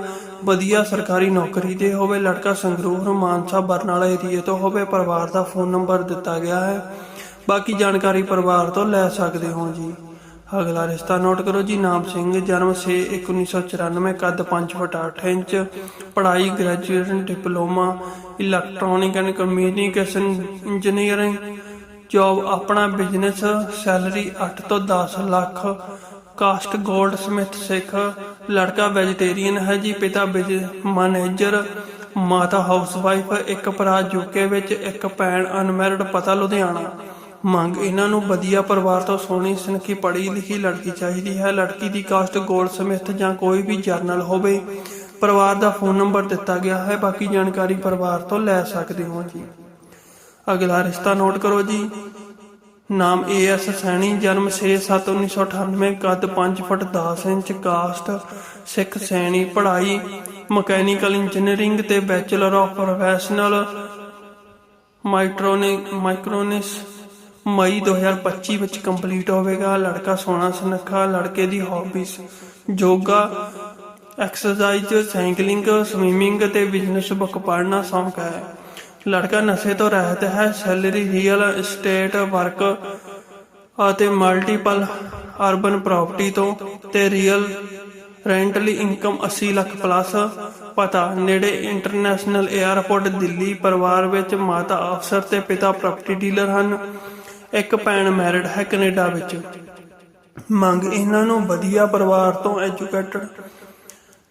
ਵਧੀਆ ਸਰਕਾਰੀ ਨੌਕਰੀ ਤੇ ਹੋਵੇ, ਲੜਕਾ ਸੰਗਰੂਰ ਮਾਨਸਾ ਬਰਨਾਲਾ ਏਰੀਏ ਤੋਂ ਹੋਵੇ, ਪਰਿਵਾਰ ਦਾ ਫੋਨ ਨੰਬਰ ਦਿੱਤਾ ਗਿਆ ਹੈ। ਬਾਕੀ ਜਾਣਕਾਰੀ ਪਰਿਵਾਰ ਤੋਂ ਲੈ ਸਕਦੇ ਹੋ ਜੀ। ਅਗਲਾ ਰਿਸ਼ਤਾ ਨੋਟ ਕਰੋ ਜੀ, ਨਾਮ ਸਿੰਘ, ਜਨਮ 6 1994 ਕੱਦ 5 ਫੁੱਟ 8 ਇੰਚ, ਪੜ੍ਹਾਈ, graduation, diploma, electronic and communication engineering, job ਆਪਣਾ ਬਿਜ਼ਨਸ, ਸੈਲਰੀ 8 ਤੋਂ 10 lakh, caste goldsmith Sikh, ਲੜਕਾ ਵੈਜੀਟੇਰੀਅਨ ਹੈ ਜੀ, ਪਿਤਾ ਮੈਨੇਜਰ, ਮਾਤਾ ਹਾਊਸਵਾਈਫ, ਇੱਕ ਭਰਾ ਯੂਕੇ ਵਿੱਚ, ਇੱਕ ਭੈਣ ਅਨਮੈਰਿਡ, ਪਤਾ ਲੁਧਿਆਣਾ। ਮੰਗ, ਇਹਨਾਂ ਨੂੰ ਵਧੀਆ ਪਰਿਵਾਰ ਤੋਂ ਸੋਹਣੀ ਸੁਨੱਖੀ ਪੜ੍ਹੀ ਲਿਖੀ ਲੜਕੀ ਚਾਹੀਦੀ ਹੈ। ਲੜਕੀ ਦੀ ਕਾਸਟ ਗੋਲਡ ਸਮਿਥ ਜਾਂ ਕੋਈ ਵੀ ਜਰਨਲ ਹੋਵੇ, ਪਰਿਵਾਰ ਦਾ ਫੋਨ ਨੰਬਰ ਦਿੱਤਾ ਗਿਆ ਹੈ। ਬਾਕੀ ਜਾਣਕਾਰੀ ਪਰਿਵਾਰ ਤੋਂ ਲੈ ਸਕਦੇ ਹੋ ਜੀ। ਅਗਲਾ ਰਿਸ਼ਤਾ ਨੋਟ ਕਰੋ ਜੀ। ਨਾਮ ਏਐਸ ਸੈਣੀ, ਜਨਮ 6/7/1998 ਕੱਦ 5 foot 10 inch, caste Sikh Saini, ਪੜ੍ਹਾਈ ਮਕੈਨੀਕਲ ਇੰਜੀਨੀਅਰਿੰਗ ਤੇ ਬੈਚਲਰ ਆਫ ਪ੍ਰੋਫੈਸ਼ਨਲ ਮਾਈਟ੍ਰੋਨਿਕ ਮਾਈਕਰੋਨਿਸ ਮਈ 2025 ਵਿੱਚ ਕੰਪਲੀਟ ਹੋਵੇਗਾ। ਲੜਕਾ ਸੋਨਾ ਸੁਨੱਖਾ, ਲੜਕੇ ਦੀ hobbies yoga exercise cycling swimming ਤੇ ਬਿਜ਼ਨਸ ਬੁੱਕ ਪੜ੍ਹਨਾ ਸ਼ੌਂਕ ਹੈ। ਲੜਕਾ ਨਸ਼ੇ ਤੋਂ ਰਹਿਤ ਹੈ। ਸੈਲਰੀ ਰੀਅਲ ਏਸਟੇਟ ਵਰਕ ਅਤੇ ਮਲਟੀਪਲ ਅਰਬਨ ਪ੍ਰਾਪਰਟੀ ਤੋਂ ਤੇ real rental income 80 lakh plus ਪਤਾ। ਨੇੜੇ ਇੰਟਰਨੈਸ਼ਨਲ 에ਅਰਪੋਰਟ ਦਿੱਲੀ, ਪਰਿਵਾਰ ਵਿੱਚ ਮਾਤਾ ਅਫਸਰ ਤੇ ਪਿਤਾ ਪ੍ਰਾਪਰਟੀ ਡੀਲਰ ਹਨ। ਇੱਕ ਭੈਣ ਮੈਰਿਡ ਹੈ ਕੈਨੇਡਾ ਵਿੱਚ। ਮੰਗ ਇਹਨਾਂ ਨੂੰ ਵਧੀਆ ਪਰਿਵਾਰ ਤੋਂ ਐਜੂਕੇਟਡ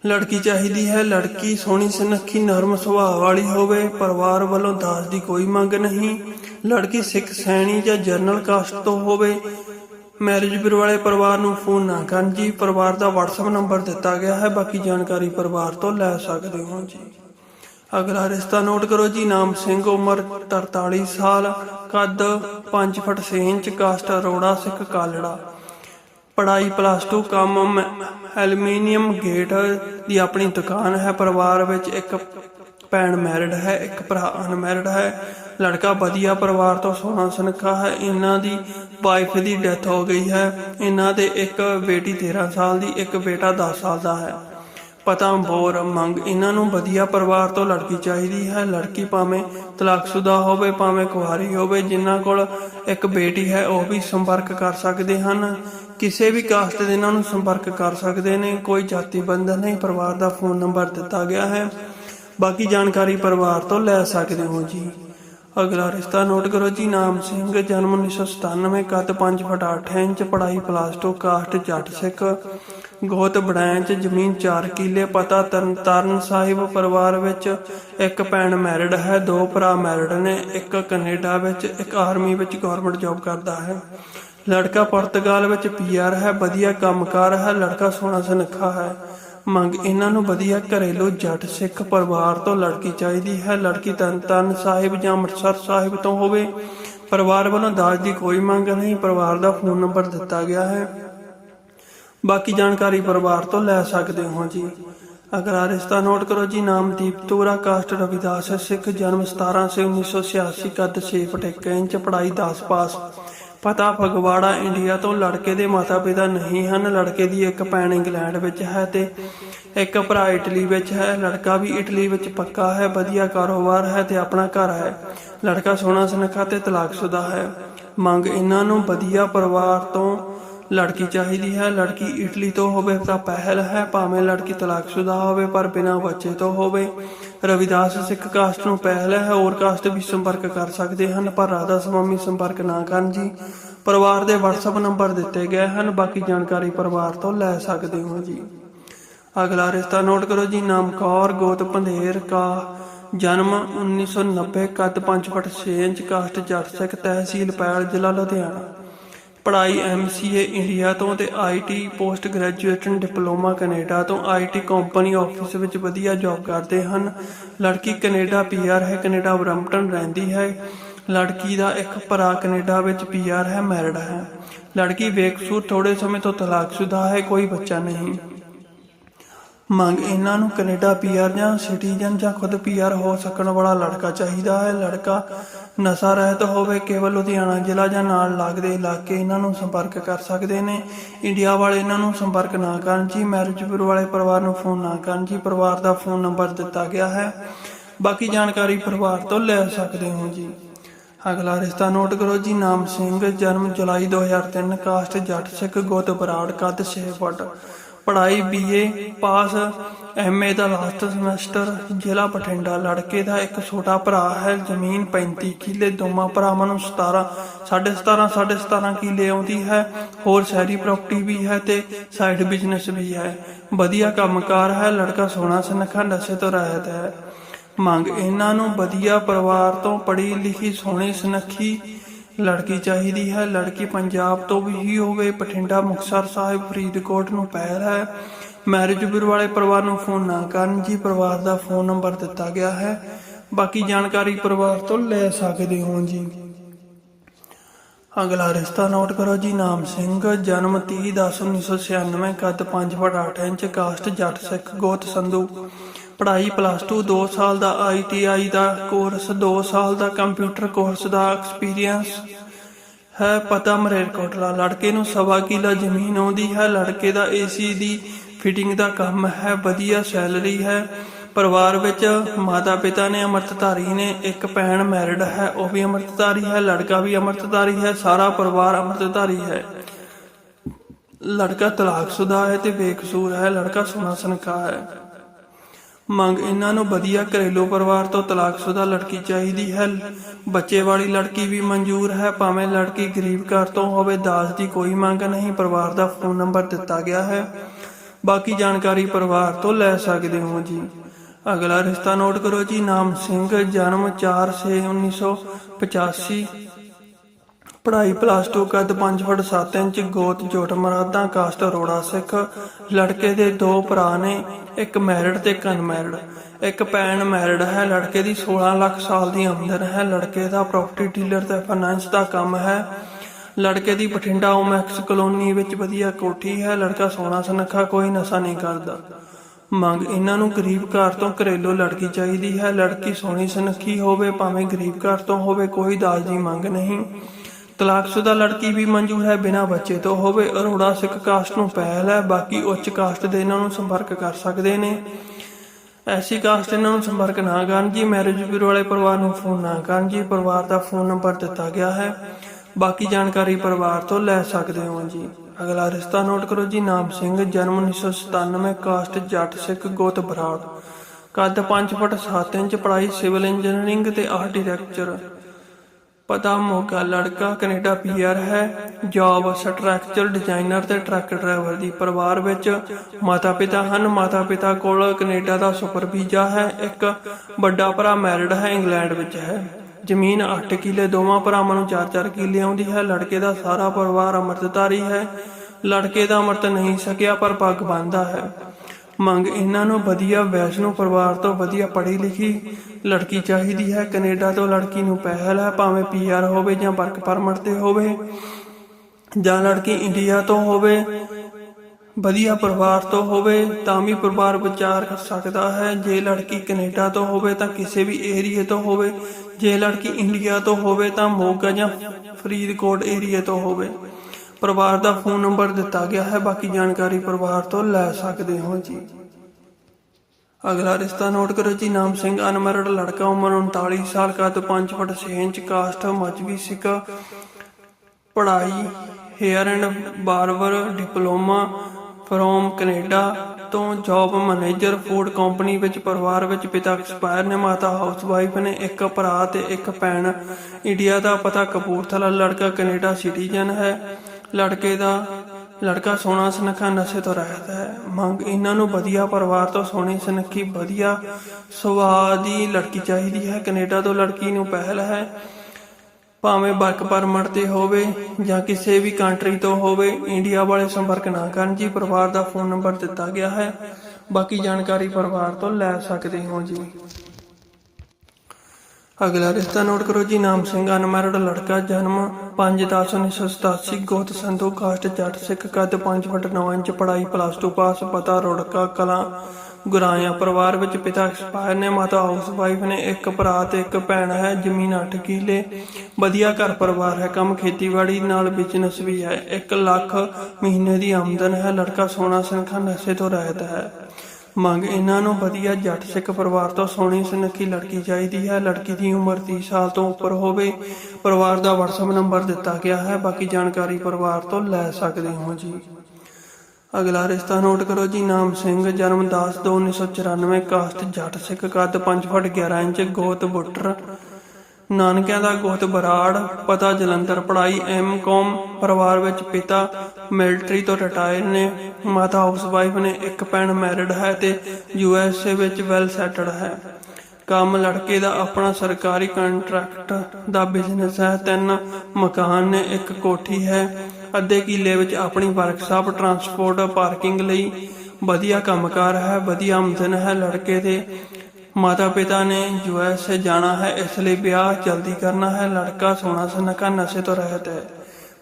ਲੜਕੀ ਚਾਹੀਦੀ ਹੈ, ਲੜਕੀ ਸੋਹਣੀ, ਸੁਨੱਖੀ, ਨਰਮ ਸੁਭਾਅ ਵਾਲੀ ਹੋਵੇ, ਪਰਿਵਾਰ ਵੱਲੋਂ ਦਾਜ ਦੀ ਕੋਈ ਮੰਗ ਨਹੀਂ। ਲੜਕੀ ਸਿੱਖ, ਸੈਣੀ ਜਾਂ ਜਨਰਲ ਕਾਸਟ ਤੋਂ ਹੋਵੇ। ਮੈਰਿਜ ਬਿਊਰੋ ਵਾਲੇ ਪਰਿਵਾਰ ਨੂੰ ਫੋਨ ਨਾ ਕਰਨ ਜੀ। ਪਰਿਵਾਰ ਦਾ WhatsApp ਨੰਬਰ ਦਿੱਤਾ ਗਿਆ ਹੈ, ਬਾਕੀ ਜਾਣਕਾਰੀ ਪਰਿਵਾਰ ਤੋਂ ਲੈ ਸਕਦੇ ਹੋ ਜੀ। ਅਗਲਾ ਰਿਸ਼ਤਾ ਨੋਟ ਕਰੋ ਜੀ, ਨਾਮ ਸਿੰਘ, ਉਮਰ 43 ਸਾਲ, ਕੱਦ 5 foot 6 inch, caste Arora Sikh Kalra. ਪੜਾਈ ਪਲੱਸ 2 ਕੰਮ ਐਲੂਮੀਨੀਅਮ ਗੇਟ ਦੀ ਆਪਣੀ ਦੁਕਾਨ ਹੈ। ਪਰਿਵਾਰ ਵਿੱਚ ਇੱਕ ਭੈਣ ਮੈਰਿਡ ਹੈ, ਇੱਕ ਭਰਾ ਅਨਮੈਰਿਡ ਹੈ। ਲੜਕਾ ਵਧੀਆ ਪਰਿਵਾਰ ਤੋਂ ਸੋਹਣਾ ਸੁਨੱਖਾ ਹੈ। ਇਹਨਾਂ ਦੀ ਵਾਈਫ ਦੀ ਡੈਥ ਹੋ ਗਈ ਹੈ। ਇਹਨਾਂ ਦੇ ਇੱਕ ਬੇਟੀ 13 ਸਾਲ ਦੀ, ਇੱਕ ਬੇਟਾ 10 ਸਾਲ ਦਾ ਹੈ। ਪਤਾ ਬੋਰ ਮੰਗ, ਇਹਨਾਂ ਨੂੰ ਵਧੀਆ ਪਰਿਵਾਰ ਤੋਂ ਲੜਕੀ ਚਾਹੀਦੀ ਹੈ। ਲੜਕੀ ਭਾਵੇਂ ਤਲਾਕਸ਼ੁਦਾ ਹੋਵੇ, ਭਾਵੇਂ ਕੁਆਰੀ ਹੋਵੇ, ਜਿਨ੍ਹਾਂ ਕੋਲ ਇੱਕ ਬੇਟੀ ਹੈ, ਉਹ ਵੀ ਸੰਪਰਕ ਕਰ ਸਕਦੇ ਹਨ। ਕਿਸੇ ਵੀ ਕਾਸਟ ਦੇ ਇਹਨਾਂ ਨੂੰ ਸੰਪਰਕ ਕਰ ਸਕਦੇ ਨੇ। ਕੋਈ ਜਾਤੀ ਬੰਧਨ ਨਹੀਂ, ਪਰਿਵਾਰ ਦਾ ਫੋਨ ਨੰਬਰ ਦਿੱਤਾ ਗਿਆ ਹੈ। ਬਾਕੀ ਜਾਣਕਾਰੀ ਪਰਿਵਾਰ ਤੋਂ ਲੈ ਸਕਦੇ ਹੋ ਜੀ। ਅਗਲਾ ਰਿਸ਼ਤਾ ਨੋਟ ਕਰੋ ਜੀ, ਨਾਮ ਸਿੰਘ, ਜਨਮ 1997 ਕੱਦ 5 ਫੁੱਟ 8 ਇੰਚ, ਪੜ੍ਹਾਈ ਪਲੱਸ 2 ਕਾਸਟ, ਜੱਟ ਸਿੱਖ, ਗੋਤ ਬੜੈਂਚ, ਜ਼ਮੀਨ 4 ਕਿੱਲੇ, ਪਤਾ ਤਰਨਤਾਰਨ ਸਾਹਿਬ, ਪਰਿਵਾਰ ਵਿੱਚ ਇੱਕ ਭੈਣ ਮੈਰਿਡ ਹੈ, ਦੋ ਭਰਾ ਮੈਰਿਡ ਨੇ, ਇੱਕ ਕੈਨੇਡਾ ਵਿੱਚ, ਇੱਕ ਆਰਮੀ ਵਿੱਚ ਗਵਰਨਮੈਂਟ ਜੌਬ ਕਰਦਾ ਹੈ। ਲੜਕਾ ਪੁਰਤਗਾਲ ਵਿੱਚ ਪੀਆਰ ਹੈ, ਵਧੀਆ ਕੰਮਕਾਰ ਹੈ, ਲੜਕਾ ਸੋਹਣਾ ਸੁਨੱਖਾ ਹੈ। ਮੰਗ ਇਹਨਾਂ ਨੂੰ ਵਧੀਆ ਘਰੇਲੂ ਜੱਟ ਸਿੱਖ ਪਰਿਵਾਰ ਤੋਂ ਲੜਕੀ ਚਾਹੀਦੀ ਹੈ। ਲੜਕੀ ਤਰਨਤਾਰਨ ਸਾਹਿਬ ਜਾਂ ਅੰਮ੍ਰਿਤਸਰ ਸਾਹਿਬ ਤੋਂ ਹੋਵੇ। ਪਰਿਵਾਰ ਵੱਲੋਂ ਦਾਜ ਦੀ ਕੋਈ ਮੰਗ ਨਹੀਂ, ਪਰਿਵਾਰ ਦਾ ਫੋਨ ਨੰਬਰ ਦਿੱਤਾ ਗਿਆ ਹੈ। ਬਾਕੀ ਜਾਣਕਾਰੀ ਪਰਿਵਾਰ ਤੋਂ ਲੈ ਸਕਦੇ ਹੋ ਜੀ। ਅਗਲਾ ਰਿਸ਼ਤਾ ਨੋਟ ਕਰੋ ਜੀ, ਨਾਮ ਦੀਪ ਤੋਰਾ ਕਾਸਟ ਰਵਿਦਾਸ ਸਿੱਖ, ਜਨਮ 17 ਸੇ 1986 ਕੱਦ 6 ਫੁੱਟ 1 ਇੰਚ, ਪੜ੍ਹਾਈ 10 ਪਾਸ। ਪਤਾ ਫਗਵਾੜਾ ਇੰਡੀਆ ਤੋਂ ਲੜਕੇ ਦੇ ਮਾਤਾ-ਪਿਤਾ ਨਹੀਂ ਹਨ। ਲੜਕੇ ਦੀ ਇੱਕ ਭੈਣ ਇੰਗਲੈਂਡ ਵਿੱਚ ਹੈ ਤੇ ਇੱਕ ਭਰਾ ਇਟਲੀ ਵਿੱਚ ਹੈ। ਲੜਕਾ ਵੀ ਇਟਲੀ ਵਿੱਚ ਪੱਕਾ ਹੈ, ਵਧੀਆ ਕਾਰੋਬਾਰ ਹੈ ਤੇ ਆਪਣਾ ਘਰ ਹੈ। ਲੜਕਾ ਸੋਹਣਾ ਸੁਨੱਖਾ ਤੇ ਤਲਾਕਸ਼ੁਦਾ ਹੈ। ਮੰਗ ਇਹਨਾਂ ਨੂੰ ਵਧੀਆ ਪਰਿਵਾਰ ਤੋਂ ਲੜਕੀ ਚਾਹੀਦੀ ਹੈ। ਲੜਕੀ ਇਟਲੀ ਤੋਂ ਹੋਵੇ ਤਾਂ ਪਹਿਲ ਹੈ, ਭਾਵੇਂ ਲੜਕੀ ਤਲਾਕਸ਼ੁਦਾ ਹੋਵੇ ਪਰ ਬਿਨਾਂ ਬੱਚੇ ਤੋਂ ਹੋਵੇ। ਰਵਿਦਾਸ ਸਿੱਖ ਕਾਸਟ ਨੂੰ ਪਹਿਲ ਹੈ, ਹੋਰ ਕਾਸਟ ਵੀ ਸੰਪਰਕ ਕਰ ਸਕਦੇ ਹਨ, ਪਰ ਰਾਧਾ ਸਵਾਮੀ ਸੰਪਰਕ ਨਾ ਕਰਨ ਜੀ। ਪਰਿਵਾਰ ਦੇ WhatsApp ਨੰਬਰ ਦਿੱਤੇ ਗਏ ਹਨ, ਬਾਕੀ ਜਾਣਕਾਰੀ ਪਰਿਵਾਰ ਤੋਂ ਲੈ ਸਕਦੇ ਹੋ ਜੀ। ਅਗਲਾ ਰਿਸ਼ਤਾ ਨੋਟ ਕਰੋ ਜੀ, ਨਾਮ ਕੌਰ, ਗੋਤ ਪੰਧੇਰ, ਕਾ, ਜਨਮ 1990 ਕੱਦ 5 ਫੁੱਟ 6 ਇੰਚ ਕਾਸਟ ਜੱਟ ਸਿੱਖ, ਤਹਿਸੀਲ ਪੈਲ, ਜ਼ਿਲ੍ਹਾ ਲੁਧਿਆਣਾ। ਪੜ੍ਹਾਈ ਐਮਸੀਏ ਇੰਡੀਆ ਤੋਂ ਤੇ IT post graduation diploma Canada ਤੋਂ ਆਈਟੀ ਕੰਪਨੀ ਆਫਿਸ ਵਿੱਚ ਵਧੀਆ ਜੌਬ ਕਰਦੇ ਹਨ। ਲੜਕੀ ਕੈਨੇਡਾ ਪੀਆਰ ਹੈ, ਕੈਨੇਡਾ ਬਰੰਪਟਨ ਰਹਿੰਦੀ ਹੈ। ਲੜਕੀ ਦਾ ਇੱਕ ਭਰਾ ਕੈਨੇਡਾ ਵਿੱਚ ਪੀਆਰ ਹੈ, ਮੈਰਿਡ ਹੈ। ਲੜਕੀ ਬੇਕਸੂਰ ਥੋੜੇ ਸਮੇਂ ਤੋਂ ਤਲਾਕਸ਼ੁਦਾ ਹੈ, ਕੋਈ ਬੱਚਾ ਨਹੀਂ। ਮੰਗ ਇਹਨਾਂ ਨੂੰ ਕੈਨੇਡਾ ਪੀਆਰ ਜਾਂ ਸਿਟੀਜ਼ਨ ਜਾਂ ਖੁਦ ਪੀਆਰ ਹੋ ਸਕਣ ਵਾਲਾ ਲੜਕਾ ਚਾਹੀਦਾ ਹੈ। ਲੜਕਾ ਨਸ਼ਾ ਰਹਿਤ ਹੋਵੇ, ਕੇਵਲ ਲੁਧਿਆਣਾ ਜ਼ਿਲ੍ਹਾ ਜਾਂ ਨਾਲ ਲੱਗਦੇ ਇਲਾਕੇ ਇਹਨਾਂ ਨੂੰ ਸੰਪਰਕ ਕਰ ਸਕਦੇ ਨੇ। ਇੰਡੀਆ ਵਾਲੇ ਇਹਨਾਂ ਨੂੰ ਸੰਪਰਕ ਨਾ ਕਰਨ। ਜੀ ਮੈਰਿਜ ਬਿਊਰੋ ਵਾਲੇ ਪਰਿਵਾਰ ਨੂੰ ਫੋਨ ਨਾ ਕਰਨ। ਜੀ, ਪਰਿਵਾਰ ਦਾ ਫੋਨ ਨੰਬਰ ਦਿੱਤਾ ਗਿਆ ਹੈ। ਬਾਕੀ ਜਾਣਕਾਰੀ ਪਰਿਵਾਰ ਤੋਂ ਲੈ ਸਕਦੇ ਹੋ ਜੀ। ਅਗਲਾ ਰਿਸ਼ਤਾ ਨੋਟ ਕਰੋ ਜੀ। ਨਾਮ ਸਿੰਘ, ਜਨਮ ਜੁਲਾਈ 2003 ਕਾਸਟ ਜੱਟ ਸਿੱਖ, ਗੋਤ ਬਰਾੜ, ਕੱਦ 6 ਫੁੱਟ। ਪੜ੍ਹਾਈ, ਬੀਏ, ਪਾਸ, ਐਮਏ ਦਾ ਲਾਸਟ ਸਮੈਸਟਰ, ਜ਼ਿਲ੍ਹਾ ਬਠਿੰਡਾ। ਲੜਕੇ ਦਾ ਇੱਕ ਛੋਟਾ ਭਰਾ ਹੈ, ਜ਼ਮੀਨ 35 ਕਿੱਲੇ, ਦੋਵਾਂ ਭਰਾਵਾਂ ਨੂੰ 17 17.5 17.5 ਕਿੱਲੇ ਆਉਂਦੀ ਹੈ। ਹੋਰ ਸ਼ਹਿਰੀ ਪ੍ਰਾਪਰਟੀ ਵੀ ਹੈ ਤੇ ਸਾਈਡ ਬਿਜ਼ਨਸ ਵੀ ਹੈ। ਵਧੀਆ ਕੰਮਕਾਰ ਹੈ, ਲੜਕਾ ਸੋਹਣਾ ਸੁਨੱਖਾ, ਨਸ਼ੇ ਤੋਂ ਰਹਿਤ ਹੈ। ਮੰਗ, ਇਹਨਾਂ ਨੂੰ ਵਧੀਆ ਪਰਿਵਾਰ ਤੋਂ ਪੜ੍ਹੀ ਲਿਖੀ ਸੋਹਣੀ, ਸੁਨੱਖੀ ਲੜਕੀ ਚਾਹੀਦੀ ਹੈ। ਲੜਕੀ ਪੰਜਾਬ ਤੋਂ ਵੀ ਹੋਵੇ ਬਠਿੰਡਾ, ਮੁਕਤਸਰ ਸਾਹਿਬ, ਫਰੀਦਕੋਟ ਨੂੰ ਪਹਿਲ ਹੈ। ਮੈਰਿਜ ਬਿਊਰੋ ਵਾਲੇ ਪਰਿਵਾਰ ਨੂੰ ਫੋਨ ਨਾ ਕਰਨ ਜੀ। ਪਰਿਵਾਰ ਦਾ ਫੋਨ ਨੰਬਰ ਦਿੱਤਾ ਗਿਆ ਹੈ। ਬਾਕੀ ਜਾਣਕਾਰੀ ਪਰਿਵਾਰ ਤੋਂ ਲੈ ਸਕਦੇ ਹੋ ਜੀ। ਅਗਲਾ ਰਿਸ਼ਤਾ ਨੋਟ ਕਰੋ ਜੀ। ਨਾਮ ਸਿੰਘ, ਜਨਮ 30 10 1996 ਕੱਦ 5 ਫੁੱਟ 8 ਇੰਚ ਕਾਸਟ ਜੱਟ ਸਿੱਖ, ਗੋਤ ਸੰਧੂ। ਪੜ੍ਹਾਈ ਪਲੱਸ 2 2 ਸਾਲ ਦਾ ਆਈਟੀਆਈ ਦਾ ਕੋਰਸ 2 ਸਾਲ ਦਾ ਕੰਪਿਊਟਰ ਕੋਰਸ ਦਾ ਐਕਸਪੀਰੀਅੰਸ ਹੈ ਪਤਾ ਮਰੇਰਕੋਟਲਾ ਲੜਕੇ ਨੂੰ ਸਵਾ ਕਿੱਲਾ ਜ਼ਮੀਨ ਆਉਂਦੀ ਹੈ, ਲੜਕੇ ਦਾ ਏਸੀ ਦੀ ਫਿਟਿੰਗ ਦਾ ਕੰਮ ਹੈ, ਵਧੀਆ ਸੈਲਰੀ ਹੈ। ਪਰਿਵਾਰ ਵਿੱਚ ਮਾਤਾ ਪਿਤਾ ਨੇ ਅੰਮ੍ਰਿਤਧਾਰੀ ਨੇ ਇੱਕ ਭੈਣ ਮੈਰਿਡ ਹੈ, ਉਹ ਵੀ ਅੰਮ੍ਰਿਤਧਾਰੀ ਹੈ, ਲੜਕਾ ਵੀ ਅੰਮ੍ਰਿਤਧਾਰੀ ਹੈ, ਸਾਰਾ ਪਰਿਵਾਰ ਅੰਮ੍ਰਿਤਧਾਰੀ ਹੈ। ਲੜਕਾ ਤਲਾਕਸ਼ੁਦਾ ਹੈ ਤੇ ਬੇਕਸੂਰ ਹੈ, ਲੜਕਾ ਸੋਹਣਾ ਸੁਨੱਖਾ ਹੈ। ਮੰਗ ਇਹਨਾਂ ਨੂੰ ਵਧੀਆ ਘਰੇਲੂ ਪਰਿਵਾਰ ਤੋਂ ਤਲਾਕਸ਼ੁਦਾ ਲੜਕੀ ਚਾਹੀਦੀ ਹੈ। ਬੱਚੇ ਵਾਲੀ ਲੜਕੀ ਵੀ ਮਨਜ਼ੂਰ ਹੈ, ਭਾਵੇਂ ਲੜਕੀ ਗਰੀਬ ਘਰ ਤੋਂ ਹੋਵੇ ਦਾਜ ਦੀ ਕੋਈ ਮੰਗ ਨਹੀਂ, ਪਰਿਵਾਰ ਦਾ ਫੋਨ ਨੰਬਰ ਦਿੱਤਾ ਗਿਆ ਹੈ। ਬਾਕੀ ਜਾਣਕਾਰੀ ਪਰਿਵਾਰ ਤੋਂ ਲੈ ਸਕਦੇ ਹੋ ਜੀ। ਅਗਲਾ ਰਿਸ਼ਤਾ ਨੋਟ ਕਰੋ ਜੀ, ਨਾਮ ਸਿੰਘ, ਜਨਮ 4 ਸੇ 1985 ਪੜ੍ਹਾਈ ਪਲੱਸ 2 ਕੱਦ 5 ਫੁੱਟ 7 ਇੰਚ ਗੋਤ ਜੋਟ ਮਰਾਦਾ ਕਾਸਟ ਅਰੋੜਾ ਸਿੱਖ। ਲੜਕੇ ਦੇ ਦੋ ਭਰਾ ਨੇ, ਇੱਕ ਮੈਰਿਡ ਤੇ ਇੱਕ ਅਨਮੈਰਿਡ ਇੱਕ ਭੈਣ ਮੈਰਿਡ ਹੈ, ਲੜਕੇ ਦੀ 16 ਲੱਖ ਸਾਲ ਦੀ ਆਮਦਨ ਹੈ। ਲੜਕੇ ਦਾ ਪ੍ਰਾਪਰਟੀ ਡੀਲਰ ਤੇ ਫਾਈਨਾਂਸ ਦਾ ਕੰਮ ਹੈ। ਲੜਕੇ ਦੀ ਬਠਿੰਡਾ ਓਮੈਕਸ ਕਲੋਨੀ ਵਿੱਚ ਵਧੀਆ ਕੋਠੀ ਹੈ। ਲੜਕਾ ਸੋਹਣਾ ਸੁਨੱਖਾ, ਕੋਈ ਨਸ਼ਾ ਨਹੀਂ ਕਰਦਾ। ਮੰਗ ਇਹਨਾਂ ਨੂੰ ਗਰੀਬ ਘਰ ਤੋਂ ਘਰੇਲੂ ਲੜਕੀ ਚਾਹੀਦੀ ਹੈ। ਲੜਕੀ ਸੋਹਣੀ ਸੁਨੱਖੀ ਹੋਵੇ, ਭਾਵੇਂ ਗਰੀਬ ਘਰ ਤੋਂ ਹੋਵੇ, ਕੋਈ ਦਾਜ ਦੀ ਮੰਗ ਨਹੀਂ। ਤਲਾਕਸ਼ੁਦਾ ਲੜਕੀ ਵੀ ਮਨਜ਼ੂਰ ਹੈ ਬਿਨਾਂ ਬੱਚੇ ਤੋਂ। ਹੋਵੇ ਅਰੋੜਾ ਸਿੱਖ ਕਾਸਟ ਨੂੰ ਪਹਿਲ ਹੈ, ਬਾਕੀ ਉੱਚ ਕਾਸਟ ਦੇ ਇਹਨਾਂ ਨੂੰ ਸੰਪਰਕ ਕਰ ਸਕਦੇ ਨੇ। ਐਸੀ ਕਾਸਟ ਇਹਨਾਂ ਨੂੰ ਸੰਪਰਕ ਨਾ ਕਰਨ ਜੀ ਮੈਰਿਜ ਬਿਊਰੋ ਵਾਲੇ ਪਰਿਵਾਰ ਨੂੰ ਫੋਨ ਨਾ ਕਰਨ ਜੀ, ਪਰਿਵਾਰ ਦਾ ਫੋਨ ਨੰਬਰ ਦਿੱਤਾ ਗਿਆ ਹੈ। ਬਾਕੀ ਜਾਣਕਾਰੀ ਪਰਿਵਾਰ ਤੋਂ ਲੈ ਸਕਦੇ ਹੋ ਜੀ। ਅਗਲਾ ਰਿਸ਼ਤਾ ਨੋਟ ਕਰੋ ਜੀ, ਨਾਮ ਸਿੰਘ, ਜਨਮ 1997 ਕਾਸਟ ਜੱਟ ਸਿੱਖ ਗੋਤ ਬਰਾੜ। ਕੱਦ 5 ਫੁੱਟ 7 ਇੰਚ, ਪੜ੍ਹਾਈ ਸਿਵਲ ਇੰਜੀਨੀਅਰਿੰਗ ਤੇ ਆਰਕੀਟੈਕਚਰ ਪਤਾ ਮੋਗਾ ਲੜਕਾ ਕੈਨੇਡਾ ਪੀਆਰ ਹੈ। ਜੌਬ ਸਟਰਕਚਰ ਡਿਜ਼ਾਈਨਰ ਤੇ ਟਰੱਕ ਡਰਾਈਵਰ ਦੀ ਪਰਿਵਾਰ ਵਿੱਚ ਮਾਤਾ ਪਿਤਾ ਹਨ। ਮਾਤਾ ਪਿਤਾ ਕੋਲ ਕੈਨੇਡਾ ਦਾ ਸੁਪਰ ਵੀਜ਼ਾ ਹੈ। ਇੱਕ ਵੱਡਾ ਭਰਾ ਮੈਰਿਡ ਹੈ, ਇੰਗਲੈਂਡ ਵਿੱਚ ਹੈ। ਜ਼ਮੀਨ 8 ਕਿੱਲੇ, ਦੋਵਾਂ ਭਰਾਵਾਂ ਨੂੰ 4-4 ਕਿੱਲੇ ਆਉਂਦੀ ਹੈ। ਲੜਕੇ ਦਾ ਸਾਰਾ ਪਰਿਵਾਰ ਅੰਮ੍ਰਿਤਧਾਰੀ ਹੈ। ਲੜਕੇ ਦਾ ਅੰਮ੍ਰਿਤ ਨਹੀਂ ਸਕਿਆ, ਪਰ ਪੱਗ ਬੰਨ੍ਹਦਾ ਹੈ। ਮੰਗ ਇਹਨਾਂ ਨੂੰ ਵਧੀਆ ਵੈਸ਼ਨੂ ਪਰਿਵਾਰ ਤੋਂ ਵਧੀਆ ਪੜ੍ਹੀ ਲਿਖੀ ਲੜਕੀ ਚਾਹੀਦੀ ਹੈ। ਕੈਨੇਡਾ ਤੋਂ ਲੜਕੀ ਨੂੰ ਪਹਿਲ ਹੈ, ਭਾਵੇਂ ਪੀਆਰ ਹੋਵੇ ਜਾਂ ਵਰਕ ਪਰਮਿਟ ਤੇ ਹੋਵੇ, ਜਾਂ ਲੜਕੀ ਇੰਡੀਆ ਤੋਂ ਹੋਵੇ, ਵਧੀਆ ਪਰਿਵਾਰ ਤੋਂ ਹੋਵੇ, ਤਾਂ ਵੀ ਪਰਿਵਾਰ ਵਿਚਾਰ ਕਰ ਸਕਦਾ ਹੈ। ਜੇ ਲੜਕੀ ਕੈਨੇਡਾ ਤੋਂ ਹੋਵੇ, ਤਾਂ ਕਿਸੇ ਵੀ ਏਰੀਏ ਤੋਂ ਹੋਵੇ। ਜੇ ਲੜਕੀ ਇੰਡੀਆ ਤੋਂ ਹੋਵੇ, ਤਾਂ ਮੋਗਾ ਜਾਂ ਫਰੀਦਕੋਟ ਏਰੀਏ ਤੋਂ ਹੋਵੇ। ਪਰਿਵਾਰ ਦਾ ਫੋਨ ਨੰਬਰ ਦਿੱਤਾ ਗਿਆ ਹੈ, ਬਾਕੀ ਜਾਣਕਾਰੀ ਪਰਿਵਾਰ ਤੋਂ ਲੈ ਸਕਦੇ ਹੋ ਜੀ। ਅਗਲਾ ਰਿਸ਼ਤਾ ਨੋਟ ਕਰੋ ਜੀ, ਨਾਮ ਸਿੰਘ ਅਨਮੈਰਿਡ ਲੜਕਾ, ਉਮਰ 39 ਸਾਲ, ਕੱਦ 5 foot 6 inch, caste Mazhabi Sikh ਪੜ੍ਹਾਈ, hair and barber, diploma from Canada ਤੋਂ ਜੌਬ ਮੈਨੇਜਰ, ਫੂਡ ਕੰਪਨੀ ਵਿੱਚ ਪਰਿਵਾਰ ਵਿੱਚ ਪਿਤਾ ਐਕਸਪਾਇਰ ਨੇ, ਮਾਤਾ ਹਾਊਸਵਾਈਫ ਨੇ, ਇੱਕ ਭਰਾ ਤੇ ਇੱਕ ਭੈਣ। ਇੰਡੀਆ ਦਾ ਪਤਾ ਕਪੂਰਥਲਾ, ਲੜਕਾ ਕੈਨੇਡਾ ਸਿਟੀਜ਼ਨ ਹੈ। ਲੜਕੇ ਦਾ। ਲੜਕਾ ਸੋਹਣਾ ਸੁਨੱਖਾ ਨਸ਼ੇ ਤੋਂ ਰਹਿਤ ਹੈ। ਮੰਗ ਇਹਨਾਂ ਨੂੰ ਵਧੀਆ ਪਰਿਵਾਰ ਤੋਂ ਸੋਹਣੀ ਸੁਨੱਖੀ, ਵਧੀਆ ਸੁਭਾਅ ਦੀ ਲੜਕੀ ਚਾਹੀਦੀ ਹੈ। ਕੈਨੇਡਾ ਤੋਂ ਲੜਕੀ ਨੂੰ ਪਹਿਲ ਹੈ। ਭਾਵੇਂ ਵਰਕ ਪਰਮਿਟ ਤੇ ਹੋਵੇ ਜਾਂ ਕਿਸੇ ਵੀ ਕੰਟਰੀ ਤੋਂ ਹੋਵੇ, ਇੰਡੀਆ ਵਾਲੇ ਸੰਪਰਕ ਨਾ ਕਰਨ ਜੀ, ਪਰਿਵਾਰ ਦਾ ਫੋਨ ਨੰਬਰ ਦਿੱਤਾ ਗਿਆ ਹੈ। ਬਾਕੀ ਜਾਣਕਾਰੀ ਪਰਿਵਾਰ ਤੋਂ ਲੈ ਸਕਦੇ ਹੋ ਜੀ। ਅਗਲਾ ਰਿਸ਼ਤਾ ਨੋਟ ਕਰੋ ਜੀ, ਨਾਮ ਸਿੰਘ ਅਨਮੈਰਿਡ ਲੜਕਾ ਜਨਮ 5/10/1987 ਗੋਤ ਸੰਧੂ, ਕਾਸਟ ਜੱਟ, ਸਿੱਖ ਕੱਦ 5 ਫੁੱਟ 9 ਇੰਚ, ਪੜ੍ਹਾਈ ਪਲੱਸ 2 ਪਾਸ ਪਤਾ ਰੁੜਕਾ ਕਲਾਂ ਗੁਰਾਇਆ ਪਰਿਵਾਰ ਵਿੱਚ ਪਿਤਾ ਐਕਸਪਾਇਰ ਨੇ, ਮਾਤਾ ਹਾਊਸ ਵਾਈਫ ਨੇ, ਇੱਕ ਭਰਾ ਤੇ ਇੱਕ ਭੈਣ ਹੈ, ਜ਼ਮੀਨ 8 ਕਿੱਲੇ, ਵਧੀਆ ਘਰ ਪਰਿਵਾਰ ਹੈ, ਕੰਮ ਖੇਤੀਬਾੜੀ ਨਾਲ ਬਿਜ਼ਨਸ ਵੀ ਹੈ 1 ਲੱਖ ਮਹੀਨੇ ਦੀ ਆਮਦਨ ਹੈ, ਲੜਕਾ ਸੋਨਾ ਸੁਨੱਖਾ ਨਸ਼ੇ ਤੋਂ ਰਹਿਤ ਹੈ। ਮੰਗ ਇਹਨਾਂ ਨੂੰ ਵਧੀਆ ਜੱਟ ਸਿੱਖ ਪਰਿਵਾਰ ਤੋਂ ਸੋਹਣੀ ਸੁਨੱਖੀ ਲੜਕੀ ਚਾਹੀਦੀ ਹੈ। ਲੜਕੀ ਦੀ ਉਮਰ 30 ਸਾਲ ਤੋਂ ਉੱਪਰ ਹੋਵੇ, ਪਰਿਵਾਰ ਦਾ WhatsApp ਨੰਬਰ ਦਿੱਤਾ ਗਿਆ ਹੈ। ਬਾਕੀ ਜਾਣਕਾਰੀ ਪਰਿਵਾਰ ਤੋਂ ਲੈ ਸਕਦੇ ਹੋ ਜੀ। ਅਗਲਾ ਰਿਸ਼ਤਾ ਨੋਟ ਕਰੋ ਜੀ। ਨਾਮ ਸਿੰਘ, ਜਨਮ 10 ਦੋ 1994 ਕਾਸਟ ਜੱਟ ਸਿੱਖ, ਕੱਦ 5 ਫੁੱਟ 11 ਇੰਚ, ਗੋਤ ਬੁੱਟਰ ਨਾਨਕਿਆਂ ਦਾ ਗੋਤ ਬਰਾੜ, ਪਤਾ ਜਲੰਧਰ ਪੜ੍ਹਾਈ ਐਮਕਾਮ ਪਰਿਵਾਰ ਵਿੱਚ ਪਿਤਾ, ਮਿਲਟਰੀ ਤੋਂ ਰਿਟਾਇਰ ਨੇ, ਮਾਤਾ ਹਾਊਸ ਨੇ, ਇੱਕ ਭੈਣ ਮੈਰਿਡ ਹੈ ਤੇ ਯੂਐਸਏ ਵਿੱਚ ਵੈਲ ਸੈਟਲਡ ਹੈ। ਕੰਮ ਲੜਕੇ ਦਾ ਆਪਣਾ ਸਰਕਾਰੀ ਕੰਟਰੈਕਟ ਦਾ ਬਿਜ਼ਨਸ ਹੈ, ਤਿੰਨ ਮਕਾਨ ਨੇ, ਇੱਕ ਕੋਠੀ ਹੈ। ਅੱਧੇ ਕਿੱਲੇ ਵਿੱਚ ਆਪਣੀ ਵਰਕਸ਼ਾਪ ਟਰਾਂਸਪੋਰਟ ਪਾਰਕਿੰਗ ਲਈ ਵਧੀਆ ਕੰਮਕਾਰ ਹੈ, ਵਧੀਆ ਆਮਦਨ ਹੈ ਲੜਕੇ ਦੇ। ਮਾਤਾ ਪਿਤਾ ਨੇ ਯੂਐਸਏ ਜਾਣਾ ਹੈ, ਇਸ ਲਈ ਵਿਆਹ ਜਲਦੀ ਕਰਨਾ ਹੈ। ਲੜਕਾ ਸੋਹਣਾ ਸੁਨੱਖਾ ਨਸ਼ੇ ਤੋਂ ਰਹਿਤ ਹੈ।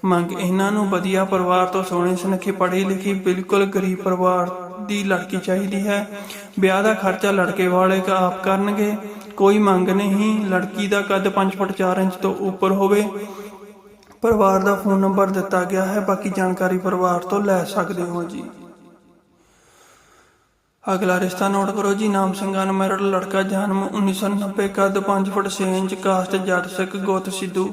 ਮੰਗ ਇਹਨਾਂ ਨੂੰ ਵਧੀਆ ਪਰਿਵਾਰ ਤੋਂ ਸੋਹਣੀ ਸੁਨੱਖੀ ਪੜ੍ਹੀ ਲਿਖੀ ਬਿਲਕੁਲ ਗਰੀਬ ਪਰਿਵਾਰ ਦੀ ਲੜਕੀ ਚਾਹੀਦੀ ਹੈ। ਵਿਆਹ ਦਾ ਖਰਚਾ ਲੜਕੇ ਵਾਲੇ ਕਾ, ਆਪ ਕਰਨਗੇ। ਕੋਈ ਮੰਗ ਨਹੀਂ, ਲੜਕੀ ਦਾ ਕੱਦ 5 ਫੁੱਟ 4 ਇੰਚ ਤੋਂ ਉੱਪਰ ਹੋਵੇ। ਪਰਿਵਾਰ ਦਾ ਫੋਨ ਨੰਬਰ ਦਿੱਤਾ ਗਿਆ ਹੈ, ਬਾਕੀ ਜਾਣਕਾਰੀ ਪਰਿਵਾਰ ਤੋਂ ਲੈ ਸਕਦੇ ਹੋ ਜੀ। ਅਗਲਾ ਰਿਸ਼ਤਾ ਨੋਟ ਕਰੋ ਜੀ, ਨਾਮ ਸਿੰਘਾਂ ਮੈਰਿਡ ਲੜਕਾ ਜਨਮ 1990 ਕੱਦ 5 ਫੁੱਟ 6 ਇੰਚ ਕਾਸਟ ਜੱਟ ਸਿੱਖ ਗੋਤ ਸਿੱਧੂ।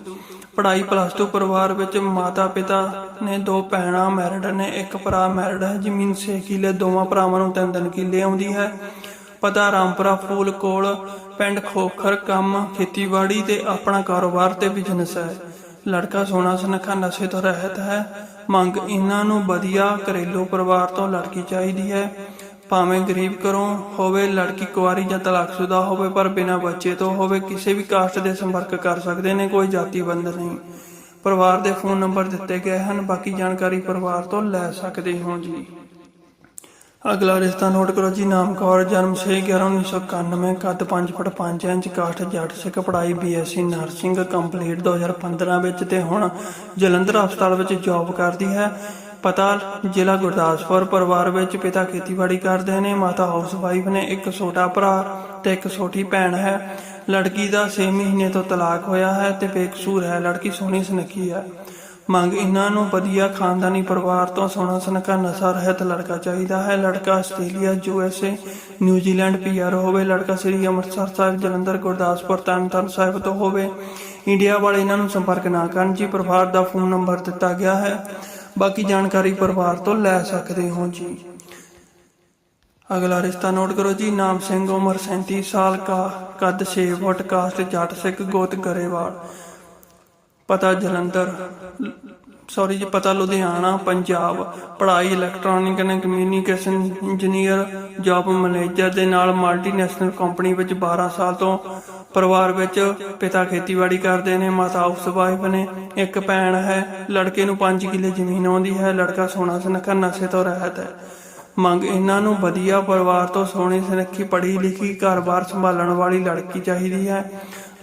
ਪੜ੍ਹਾਈ ਪਲੱਸ 2 ਪਰਿਵਾਰ ਵਿੱਚ ਮਾਤਾ ਪਿਤਾ ਨੇ ਦੋ ਭੈਣਾਂ ਮੈਰਿਡ ਨੇ, ਇੱਕ ਭਰਾ ਮੈਰਿਡ ਹੈ, ਜ਼ਮੀਨ 6 ਕਿੱਲੇ, ਦੋਵਾਂ ਭਰਾਵਾਂ ਨੂੰ ਤਿੰਨ ਤਿੰਨ ਕਿੱਲੇ ਆਉਂਦੀ ਹੈ। ਪਤਾ ਰਾਮਪੁਰਾ ਫੂਲ ਕੋਲ, ਪਿੰਡ ਖੋਖਰ ਕੰਮ, ਖੇਤੀਬਾੜੀ ਤੇ ਆਪਣਾ ਕਾਰੋਬਾਰ ਤੇ ਬਿਜ਼ਨਸ ਹੈ। ਲੜਕਾ ਸੋਨਾ ਸੁਨੱਖਾ ਨਸ਼ੇ ਤੋਂ ਰਹਿਤ ਹੈ। ਮੰਗ ਇਹਨਾਂ ਨੂੰ ਵਧੀਆ ਘਰੇਲੂ ਪਰਿਵਾਰ ਤੋਂ ਲੜਕੀ ਚਾਹੀਦੀ ਹੈ। ਭਾਵੇਂ ਗਰੀਬ ਘਰੋਂ ਹੋਵੇ, ਲੜਕੀ ਕੁਆਰੀ ਜਾਂ ਤਲਾਕਸ਼ੁਦਾ ਹੋਵੇ, ਪਰ ਬਿਨਾਂ ਬੱਚੇ ਤੋਂ ਹੋਵੇ, ਕਿਸੇ ਵੀ ਕਾਸਟ ਦੇ ਸੰਪਰਕ ਕਰ ਸਕਦੇ ਨੇ, ਕੋਈ ਜਾਤੀ ਬੰਧਨ ਨਹੀਂ। ਪਰਿਵਾਰ ਦੇ ਫੋਨ ਨੰਬਰ ਦਿੱਤੇ ਗਏ ਹਨ, ਬਾਕੀ ਜਾਣਕਾਰੀ ਪਰਿਵਾਰ ਤੋਂ ਲੈ ਸਕਦੇ ਹੋ ਜੀ। ਅਗਲਾ ਰਿਸ਼ਤਾ ਨੋਟ ਕਰੋ ਜੀ, ਨਾਮ ਕੌਰ, ਜਨਮ 6/11/1991 ਕੱਦ 5 ਫੁੱਟ 5 ਇੰਚ, ਕਾਸਟ ਜੱਟ ਸਿੱਖ, ਪੜ੍ਹਾਈ ਬੀਐਸਸੀ ਨਰਸਿੰਗ ਕੰਪਲੀਟ 2015 ਵਿੱਚ ਤੇ ਹੁਣ ਜਲੰਧਰ ਹਸਪਤਾਲ ਵਿੱਚ ਜੌਬ ਕਰਦੀ ਹੈ। ਪਤਾ ਜ਼ਿਲ੍ਹਾ ਗੁਰਦਾਸਪੁਰ ਪਰਿਵਾਰ ਵਿੱਚ ਪਿਤਾ ਖੇਤੀਬਾੜੀ ਕਰਦੇ ਨੇ, ਮਾਤਾ ਹਾਊਸਵਾਈਫ ਨੇ, ਇੱਕ ਛੋਟਾ ਭਰਾ ਤੇ ਇੱਕ ਛੋਟੀ ਭੈਣ ਹੈ। ਲੜਕੀ ਦਾ 6 ਮਹੀਨੇ ਤੋਂ ਤਲਾਕ ਹੋਇਆ ਹੈ ਤੇ ਬੇਕਸੂਰ ਹੈ। ਲੜਕੀ ਸੋਹਣੀ ਸੁਨੱਖੀ ਹੈ। ਮੰਗ ਇਹਨਾਂ ਨੂੰ ਵਧੀਆ ਖਾਨਦਾਨੀ ਪਰਿਵਾਰ ਤੋਂ ਸੋਹਣਾ ਸੁਨੱਖਾ ਨਸ਼ਾ ਰਹਿਤ ਲੜਕਾ ਚਾਹੀਦਾ ਹੈ। ਲੜਕਾ Australia, U S A New Zealand PR ਹੋਵੇ। ਲੜਕਾ ਸ੍ਰੀ ਅੰਮ੍ਰਿਤਸਰ ਸਾਹਿਬ, ਜਲੰਧਰ, ਗੁਰਦਾਸਪੁਰ, ਤਰਨਤਾਰਨ ਸਾਹਿਬ ਤੋਂ ਹੋਵੇ। ਇੰਡੀਆ ਵਾਲੇ ਇਹਨਾਂ ਨੂੰ ਸੰਪਰਕ ਨਾ ਕਰਨ ਜੀ, ਪਰਿਵਾਰ ਦਾ ਫੋਨ ਨੰਬਰ ਦਿੱਤਾ ਗਿਆ ਹੈ। ਬਾਕੀ ਜਾਣਕਾਰੀ ਪਰਿਵਾਰ ਤੋਂ ਲੈ ਸਕਦੇ ਹੋ ਜੀ। ਅਗਲਾ ਰਿਸ਼ਤਾ ਨੋਟ ਕਰੋ ਜੀ, ਨਾਮ ਸਿੰਘ, ਉਮਰ 37 ਸਾਲ ਕਾ, ਕੱਦ 6 ਫੁੱਟ ਕਾਸਟ, ਜੱਟ ਸਿੱਖ, ਗੋਤ ਗਰੇਵਾਲ। ਪਤਾ ਜਲੰਧਰ ਸੌਰੀ ਜੀ, ਪਤਾ ਲੁਧਿਆਣਾ, ਪੰਜਾਬ। ਪੜ੍ਹਾਈ electronic and communication engineer job manager ਦੇ ਨਾਲ ਮਲਟੀਨੈਸ਼ਨਲ ਕੰਪਨੀ ਵਿੱਚ 12 ਸਾਲ ਤੋਂ ਪਰਿਵਾਰ ਵਿੱਚ ਪਿਤਾ ਖੇਤੀਬਾੜੀ ਕਰਦੇ ਨੇ, ਮਾਤਾ ਹਾਊਸ ਵਾਈਫ ਨੇ, ਇੱਕ ਭੈਣ ਹੈ, ਲੜਕੇ ਨੂੰ 5 ਕਿੱਲੇ ਜ਼ਮੀਨ ਆਉਂਦੀ ਹੈ, ਲੜਕਾ ਸੋਨਾ ਸੁਨੱਖਾ, ਨਸ਼ੇ ਤੋਂ ਰਹਿਤ ਹੈ। ਮੰਗ ਇਹਨਾਂ ਨੂੰ ਵਧੀਆ ਪਰਿਵਾਰ ਤੋਂ ਸੋਹਣੀ ਸੁਨੱਖੀ ਪੜ੍ਹੀ ਲਿਖੀ ਘਰ-ਬਾਰ ਸੰਭਾਲਣ ਵਾਲੀ ਲੜਕੀ ਚਾਹੀਦੀ ਹੈ।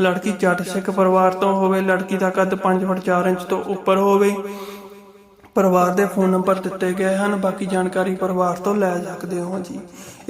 ਲੜਕੀ ਜੱਟ ਸਿੱਖ ਪਰਿਵਾਰ ਤੋਂ ਹੋਵੇ, ਲੜਕੀ ਦਾ ਕੱਦ 5 ਫੁੱਟ 4 ਇੰਚ ਤੋਂ ਉੱਪਰ ਹੋਵੇ, ਪਰਿਵਾਰ ਦੇ ਫੋਨ ਨੰਬਰ ਦਿੱਤੇ ਗਏ ਹਨ, ਬਾਕੀ ਜਾਣਕਾਰੀ ਪਰਿਵਾਰ ਤੋਂ ਲੈ ਸਕਦੇ ਹੋ ਜੀ।